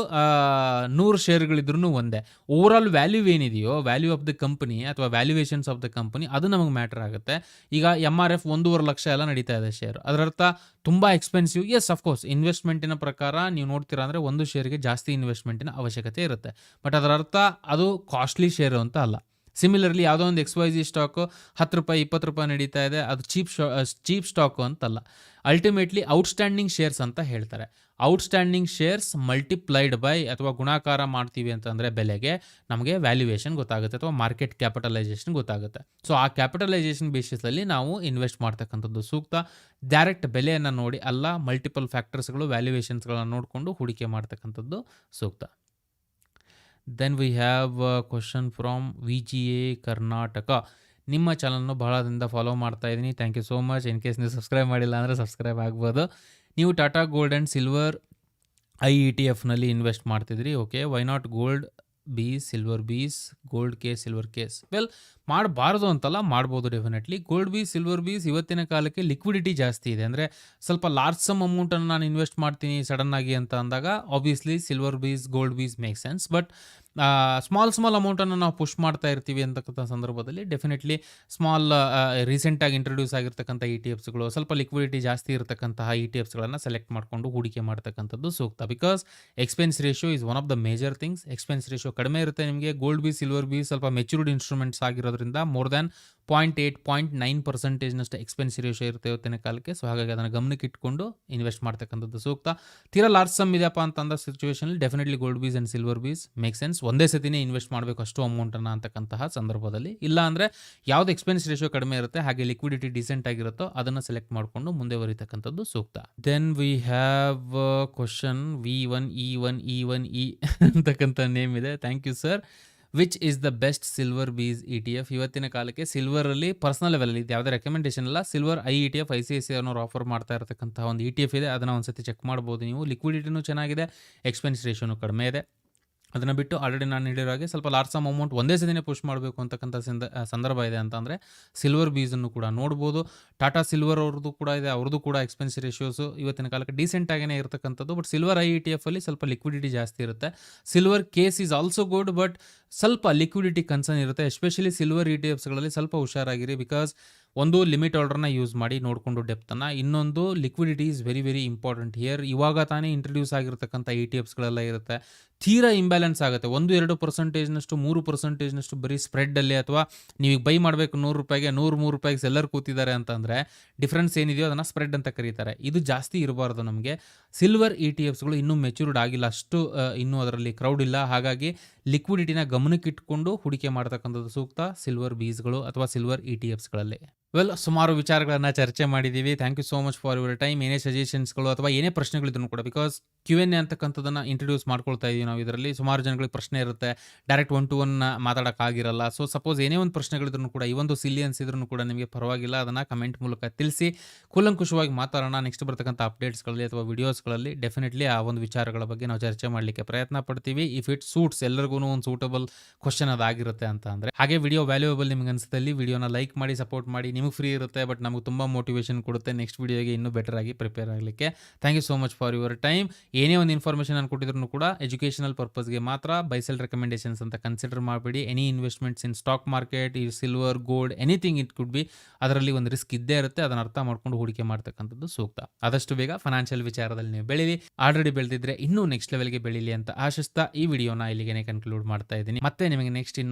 ನೂರು ಶೇರ್ಗಳಿದ್ರೂ ಒಂದೇ. ಓವರಾಲ್ ವ್ಯಾಲ್ಯೂ ಏನಿದೆಯೋ ವ್ಯಾಲ್ಯೂ ಆಫ್ ದ ಕಂಪನಿ ಅಥವಾ ವ್ಯಾಲ್ಯೂಯೇಷನ್ಸ್ ಆಫ್ ದ ಕಂಪನಿ ಅದು ನಮಗೆ ಮ್ಯಾಟರ್ ಆಗುತ್ತೆ. ಈಗ ಎಂ ಆರ್ ಎಫ್ ಒಂದೂವರೆ ಲಕ್ಷ ಎಲ್ಲ ನಡೀತಾ ಇದೆ ಶೇರ್ ಅದರರ್ಥ ತುಂಬ ಎಕ್ಸ್ಪೆನ್ಸಿವ್ ಎಸ್ ಅಫ್ಕೋರ್ಸ್ ಇನ್ವೆಸ್ಟ್ಮೆಂಟಿನ ಪ್ರಕಾರ ನೀವು ನೋಡ್ತೀರಾ ಅಂದರೆ ಒಂದು ಶೇರ್ಗೆ ಜಾಸ್ತಿ ಇನ್ವೆಸ್ಟ್ಮೆಂಟಿನ ಅವಶ್ಯಕತೆ ಇರುತ್ತೆ. ಬಟ್ ಅದರ ಅರ್ಥ ಅದು ಕಾಸ್ಟ್ಲಿ ಶೇರು ಅಂತ ಅಲ್ಲ. ಸಿಮಿಲರ್ಲಿ ಯಾವುದೋ ಒಂದು ಎಕ್ಸ್ ವೈ ಜಿ ಸ್ಟಾಕು ಹತ್ತು ರೂಪಾಯಿ ಇಪ್ಪತ್ತು ರೂಪಾಯಿ ನಡೀತಾ ಇದೆ. ಅದು ಚೀಪ್ ಶಾ ಚೀಪ್ ಸ್ಟಾಕು ಅಂತಲ್ಲ. ಅಲ್ಟಿಮೇಟ್ಲಿ ಔಟ್ಸ್ಟ್ಯಾಂಡಿಂಗ್ ಶೇರ್ಸ್ ಅಂತ ಹೇಳ್ತಾರೆ. ಔಟ್ಸ್ಟ್ಯಾಂಡಿಂಗ್ ಶೇರ್ಸ್ ಮಲ್ಟಿಪ್ಲೈಡ್ ಬೈ ಅಥವಾ ಗುಣಾಕಾರ ಮಾಡ್ತೀವಿ ಅಂತಂದರೆ ಬೆಲೆಗೆ ನಮಗೆ ವ್ಯಾಲ್ಯೂಯೇಷನ್ ಗೊತ್ತಾಗುತ್ತೆ ಅಥವಾ ಮಾರ್ಕೆಟ್ ಕ್ಯಾಪಿಟಲೈಸೇಷನ್ ಗೊತ್ತಾಗುತ್ತೆ. ಸೊ ಆ ಕ್ಯಾಪಿಟಲೈಸೇಷನ್ ಬೇಸಿಸಲ್ಲಿ ನಾವು ಇನ್ವೆಸ್ಟ್ ಮಾಡ್ತಕ್ಕಂಥದ್ದು ಸೂಕ್ತ. ಡೈರೆಕ್ಟ್ ಬೆಲೆಯನ್ನು ನೋಡಿ ಅಲ್ಲ ಮಲ್ಟಿಪಲ್ ಫ್ಯಾಕ್ಟರ್ಸ್ಗಳು ವ್ಯಾಲ್ಯೂಯೇಷನ್ಸ್ಗಳನ್ನು ನೋಡಿಕೊಂಡು ಹೂಡಿಕೆ ಮಾಡ್ತಕ್ಕಂಥದ್ದು ಸೂಕ್ತ. Then we have question from V G A Karnataka ನಿಮ್ಮ ಚಾನಲ್ನು ಬಹಳದಿಂದ ಫಾಲೋ ಮಾಡ್ತಾ ಇದ್ದೀನಿ. Thank you so much in case ನೀವು ಸಬ್ಸ್ಕ್ರೈಬ್ ಮಾಡಿಲ್ಲ ಅಂದರೆ ಸಬ್ಸ್ಕ್ರೈಬ್ ಆಗ್ಬೋದು. ನೀವು Tata gold and silver I E T ಎಫ್ನಲ್ಲಿ invest ಮಾಡ್ತಿದ್ರಿ okay why not gold bees silver bees gold case silver case well ಮಾಡಬಾರ್ದು ಅಂತಲ್ಲ, ಮಾಡ್ಬೋದು definitely gold bees silver bees ಇವತ್ತಿನ ಕಾಲಕ್ಕೆ ಲಿಕ್ವಿಡಿಟಿ ಜಾಸ್ತಿ ಇದೆ. ಅಂದರೆ ಸ್ವಲ್ಪ ಲಾರ್ಜ್ ಸಮ್ ಅಮೌಂಟನ್ನು ನಾನು ಇನ್ವೆಸ್ಟ್ ಮಾಡ್ತೀನಿ ಸಡನ್ನಾಗಿ ಅಂತ ಅಂದಾಗ obviously silver bees gold bees make sense but small small ಅಮೌಂಟನ್ನು ನಾವು ಪುಷ್ ಮಾಡ್ತಾ ಇರ್ತೀವಿ ಅಂತಕ್ಕಂಥ ಸಂದರ್ಭದಲ್ಲಿ ಡೆಫಿನೆಟ್ಲಿ ಸ್ಮಾಲ್ ರೀಸೆಂಟಾಗಿ ಇಂಟ್ರೊಡ್ಯೂಸ್ ಆಗಿರ್ತಕ್ಕಂಥ ಇ ಟಿ ಎಫ್ಸ್ಗಳು ಸ್ವಲ್ಪ ಲಿಕ್ವಿಡಿಟಿ ಜಾಸ್ತಿ ಇರತಕ್ಕಂತಹ ಇ ಟಿ ಎಫ್ಸ್ಗಳನ್ನು ಸೆಲೆಕ್ಟ್ ಮಾಡಿಕೊಂಡು ಹೂಡಿಕೆ ಮಾಡ್ತಕ್ಕಂಥದ್ದು ಸೂಕ್ತ. Because expense ratio is one of the major things expense ratio ಕಡಿಮೆ ಇರುತ್ತೆ ನಿಮಗೆ. ಗೋಲ್ಡ್ ಬಿ ಸಿಲ್ವರ್ ಬಿ ಸ್ವಲ್ಪ ಮೆಚೂರ್ಡ್ ಇನ್ಸ್ಟ್ರೂಮೆಂಟ್ಸ್ ಆಗಿರೋದ್ರಿಂದ more than point eight point nine ಪರ್ಸೆಂಟೇಜ್ನಷ್ಟು expense ratio ಇರುತ್ತೆ ಇವತ್ತಿನ ಕಾಲಕ್ಕೆ. ಸೊ ಹಾಗಾಗಿ ಅದನ್ನು ಗಮನಕ್ಕೆ ಇಟ್ಕೊಂಡು ಇನ್ವೆಸ್ಟ್ ಮಾಡ್ತಕ್ಕಂಥದ್ದು ಸೂಕ್ತ. ತೀರಾ ಲಾರ್ಜ್ ಸಮ್ ಇದೆಯಪ್ಪ ಅಂತಂದ ಸಿಚುವೇಷನಲ್ಲಿ definitely gold bees and silver bees make sense ಒಂದೇ ಸತಿನೇ ಇನ್ವೆಸ್ಟ್ ಮಾಡಬೇಕು ಅಷ್ಟು ಅಮೌಂಟನ್ನು ಅಂತಕ್ಕಂತಹ ಸಂದರ್ಭದಲ್ಲಿ. ಇಲ್ಲ ಅಂದರೆ ಯಾವುದು ಎಕ್ಸ್ಪೆನ್ಸ್ ರೇಷೋ ಕಡಿಮೆ ಇರುತ್ತೆ, ಹಾಗೆ ಲಿಕ್ವಿಡಿಟಿ ಡಿಸೆಂಟ್ ಆಗಿರುತ್ತೋ ಅದನ್ನು ಸೆಲೆಕ್ಟ್ ಮಾಡಿಕೊಂಡು ಮುಂದೆ ಬರೀತಕ್ಕಂಥದ್ದು ಸೂಕ್ತ then we have question V one E one E one E ಅಂತಕ್ಕಂಥ ನೇಮ್ ಇದೆ. Thank you sir which is the best silver bees E T F ಇವತ್ತಿನ ಕಾಲಕ್ಕೆ ಸಿಲ್ವರಲ್ಲಿ ಪರ್ಸನಲ್ ಲೆವೆಲಲ್ಲಿ ಇದು. ಯಾವುದೇ ರೆಕಮೆಂಡೇಷನ್ ಇಲ್ಲ. Silver I E T F I C I C ಅನ್ನೋರು ಆಫರ್ ಮಾಡ್ತಾ ಇರತಕ್ಕಂಥ ಒಂದು ಇ ಟಿ ಎಫ್ ಇದೆ. ಅದನ್ನು ಒಂದ್ಸತಿ ಚೆಕ್ ಮಾಡ್ಬೋದು ನೀವು. ಲಿಕ್ವಿಡಿಟಿನೂ ಚೆನ್ನಾಗಿದೆ. ಎಕ್ಸ್ಪೆನ್ಸ್ ರೇಷನು ಕಡಿಮೆ ಇದೆ. ಅದನ್ನು ಬಿಟ್ಟು ಆಲ್ರೆಡಿ ನಾನು ಹೇಳಿರೋ ಹಾಗೆ ಸ್ವಲ್ಪ ಲಾರ್ಜ್ ಸಮ್ ಅಮೌಂಟ್ ಒಂದೇ ಸದಿನೇ ಪುಷ್ ಮಾಡಬೇಕು ಅಂತಕ್ಕಂಥ ಸಂದ ಸಂದರ್ಭ ಇದೆ ಅಂತಂದರೆ ಸಿಲ್ವರ್ ಬೀಸನ್ನು ಕೂಡ ನೋಡ್ಬೋದು. ಟಾಟಾ ಸಿಲ್ವರ್ ಅವ್ರದ್ದು ಕೂಡ ಇದೆ, ಅವ್ರದ್ದು ಕೂಡ ಎಕ್ಸ್ಪೆನ್ಸ್ ರೇಷಿಯೋಸು ಇವತ್ತಿನ ಕಾಲಕ್ಕೆ ಡೀಸೆಂಟ್ ಆಗೇ ಇರತಕ್ಕಂಥದ್ದು but silver I E T ಎಫಲ್ಲಿ ಸ್ವಲ್ಪ ಲಿಕ್ವಿಡಿಟಿ ಜಾಸ್ತಿ ಇರುತ್ತೆ. Silver case is also good but ಸ್ವಲ್ಪ ಲಿಕ್ವಿಡಿಟಿ ಕನ್ಸರ್ನ್ ಇರುತ್ತೆ ಎಸ್ಪೆಷಲಿ ಸಿಲ್ವರ್ ಇ ಟಿ ಎಫ್ಸ್ಗಳಲ್ಲಿ ಸ್ವಲ್ಪ ಹುಷಾರಾಗಿರಿ ಬಿಕಾಸ್ ಒಂದು ಲಿಮಿಟ್ ಆರ್ಡರ್ನ ಯೂಸ್ ಮಾಡಿ ನೋಡಿಕೊಂಡು ಡೆಪ್ತನ್ನು ಇನ್ನೊಂದು liquidity is very very important here ಇವಾಗ ತಾನೇ ಇಂಟ್ರಡ್ಯೂಸ್ ಆಗಿರತಕ್ಕಂಥ ಇ ಟಿ ಎಫ್ಸ್ಗಳೆಲ್ಲ ಇರುತ್ತೆ. ತೀರಾ ಇಂಬ್ಯಾಲೆನ್ಸ್ ಆಗುತ್ತೆ. ಒಂದು, ಎರಡು ಪರ್ಸೆಂಟೇಜ್ನಷ್ಟು ಮೂರು ಪರ್ಸೆಂಟೇಜ್ನಷ್ಟು ಬರೀ ಸ್ಪ್ರೆಡ್ಡಲ್ಲಿ ಅಥವಾ ನೀವು ಬೈ ಮಾಡಬೇಕು ನೂರು ರೂಪಾಯಿಗೆ, ನೂರು, ಮೂರು ರೂಪಾಯಿಗೆ ಎಲ್ಲರೂ ಕೂತಿದ್ದಾರೆ ಅಂತಂದರೆ ಡಿಫ್ರೆನ್ಸ್ ಏನಿದೆಯೋ ಅದನ್ನು ಸ್ಪ್ರೆಡ್ ಅಂತ ಕರೀತಾರೆ. ಇದು ಜಾಸ್ತಿ ಇರಬಾರ್ದು ನಮಗೆ. ಸಿಲ್ವರ್ ಇ ಟಿ ಎಫ್ಸ್ಗಳು ಇನ್ನೂ ಮೆಚೂರ್ಡ್ ಆಗಿಲ್ಲ. ಅಷ್ಟು ಇನ್ನೂ ಅದರಲ್ಲಿ ಕ್ರೌಡ್ ಇಲ್ಲ. ಹಾಗಾಗಿ ಲಿಕ್ವಿಡಿಟಿನ ಗಮನಕ್ಕಿಟ್ಕೊಂಡು ಹೂಡಿಕೆ ಮಾಡ್ತಕ್ಕಂಥದ್ದು ಸೂಕ್ತ. ಸಿಲ್ವರ್ ಬೀಸ್ಗಳು ಅಥವಾ ಸಿಲ್ವರ್ ಇ ಟಿ ಎಫ್ಸ್ಗಳಲ್ಲಿ ವೆಲ್ ಸುಮಾರು ವಿಚಾರಗಳನ್ನು ಚರ್ಚೆ ಮಾಡಿದ್ದೀವಿ thank you so much for your time ಏನೇ ಸಜೆಷನ್ಸ್ಗಳು ಅಥವಾ ಏನೇ ಪ್ರಶ್ನೆಗಳಿದ್ರು ಕೂಡ ಬಿಕಾಸ್ ಕ್ಯೂ ಎನ್ ಎ ಅಂತಕ್ಕಂಥದ್ದನ್ನು ಇಂಟ್ರೊಡ್ಯೂಸ್ ಮಾಡ್ಕೊಳ್ತಾ ಇದ್ದೀವಿ ನಾವು ಇದರಲ್ಲಿ. ಸುಮಾರು ಜನಗಳಿಗೆ ಪ್ರಶ್ನೆ ಇರುತ್ತೆ. ಡೈರೆಕ್ಟ್ ಒನ್ ಟು ಒನ್ ಮಾತಾಡೋಕ್ಕಾಗಿರಲ್ಲ. ಸೊ ಸಪೋಸ್ ಏನೇ ಒಂದು ಪ್ರಶ್ನೆಗಳಿದ್ರು ಕೂಡ, ಈ ಒಂದು ಸಿಲಿಯನ್ಸ್ ಇದ್ರೂ ಕೂಡ ನಿಮಗೆ ಪರವಾಗಿಲ್ಲ. ಅದನ್ನು ಕಮೆಂಟ್ ಮೂಲಕ ತಿಳಿಸಿ, ಕೂಲಂಕುಷವಾಗಿ ಮಾತಾಡೋಣ ನೆಕ್ಸ್ಟ್ ಬರ್ತಕ್ಕಂಥ ಅಪ್ಡೇಟ್ಸ್ಗಳಲ್ಲಿ ಅಥವಾ ವಿಡಿಯೋಸ್ಗಳಲ್ಲಿ ಡೆಫಿನೆಟ್ಲಿ ಆ ಒಂದು ವಿಚಾರಗಳ ಬಗ್ಗೆ ನಾವು ಚರ್ಚೆ ಮಾಡಲಿಕ್ಕೆ ಪ್ರಯತ್ನ ಪಡ್ತೀವಿ. ಇಫ್ ಇಟ್ ಸೂಟ್ಸ್ ಎಲ್ಲರಿಗೂ ಒಂದು ಸೂಟಬಲ್ ಕ್ವಶನ್ ಅದಾಗಿರುತ್ತೆ ಅಂತ ಅಂದರೆ. ಹಾಗೆ ವಿಡಿಯೋ ವ್ಯಾಲ್ಯೂಯಬಲ್ ನಿಮ್ಗೆ ಅನಿಸಿದಲ್ಲಿ ವಿಡಿಯೋನ ಲೈಕ್ ಮಾಡಿ ಸಪೋರ್ಟ್ ಮಾಡಿ ನಿಮಗೆ ಫ್ರೀ ಇರುತ್ತೆ ಬಟ್ ನಮಗೆ ತುಂಬ ಮೋಟಿವೇಶನ್ ಕೊಡುತ್ತೆ. ನೆಕ್ಸ್ಟ್ ವಿಡಿಯೋಗೆ ಇನ್ನೂ ಬೆಟರ್ ಆಗಿ ಪ್ರಿಪೇರ್ ಆಗಲಿಕ್ಕೆ. Thank you so much for your time ಏನೇ ಒಂದು ಇನ್ಫಾರ್ಮೇಷನ್ ನಾನು ಕೊಟ್ಟಿದ್ರು ಕೂಡ ಎಜುಕೇಷನಲ್ ಪರ್ಪಸ್ಗೆ ಮಾತ್ರ ಬೈಸೆಲ್ ರೆಕಮೆಂಡೇಷನ್ಸ್ ಅಂತ ಕನ್ಸಿಡರ್ ಮಾಡಬೇಡಿ. Any investments in stock market ಈ silver gold anything it could be ಅದರಲ್ಲಿ ಒಂದು ರಿಸ್ಕ್ ಇದ್ದೇ ಇರುತ್ತೆ. ಅದನ್ನು ಅರ್ಥ ಮಾಡ್ಕೊಂಡು ಹೂಡಿಕೆ ಮಾಡ್ತಕ್ಕಂಥದ್ದು ಸೂಕ್ತ. ಆದಷ್ಟು ಬೇಗ ಫೈನಾನ್ಷಿಯಲ್ ವಿಚಾರದಲ್ಲಿ ನೀವು ಬೆಳೀಲಿ ಆಲ್ರೆಡಿ ಬೆಳೆದಿದ್ರೆ ಇನ್ನೂ ನೆಕ್ಸ್ಟ್ ಲೆವೆಲ್ಗೆ ಬೆಳೀಲಿ ಅಂತ ಆಶಿಸ್ತಾ ಈ ವಿಡಿಯೋನ ಇಲ್ಲಿಗೆ ಕನ್ಕ್ಲೂಡ್ ಮಾಡ್ತಾ ಇದ್ದೀನಿ. ಮತ್ತೆ ನಿಮಗೆ ನೆಕ್ಸ್ಟ್ ಇನ್ನು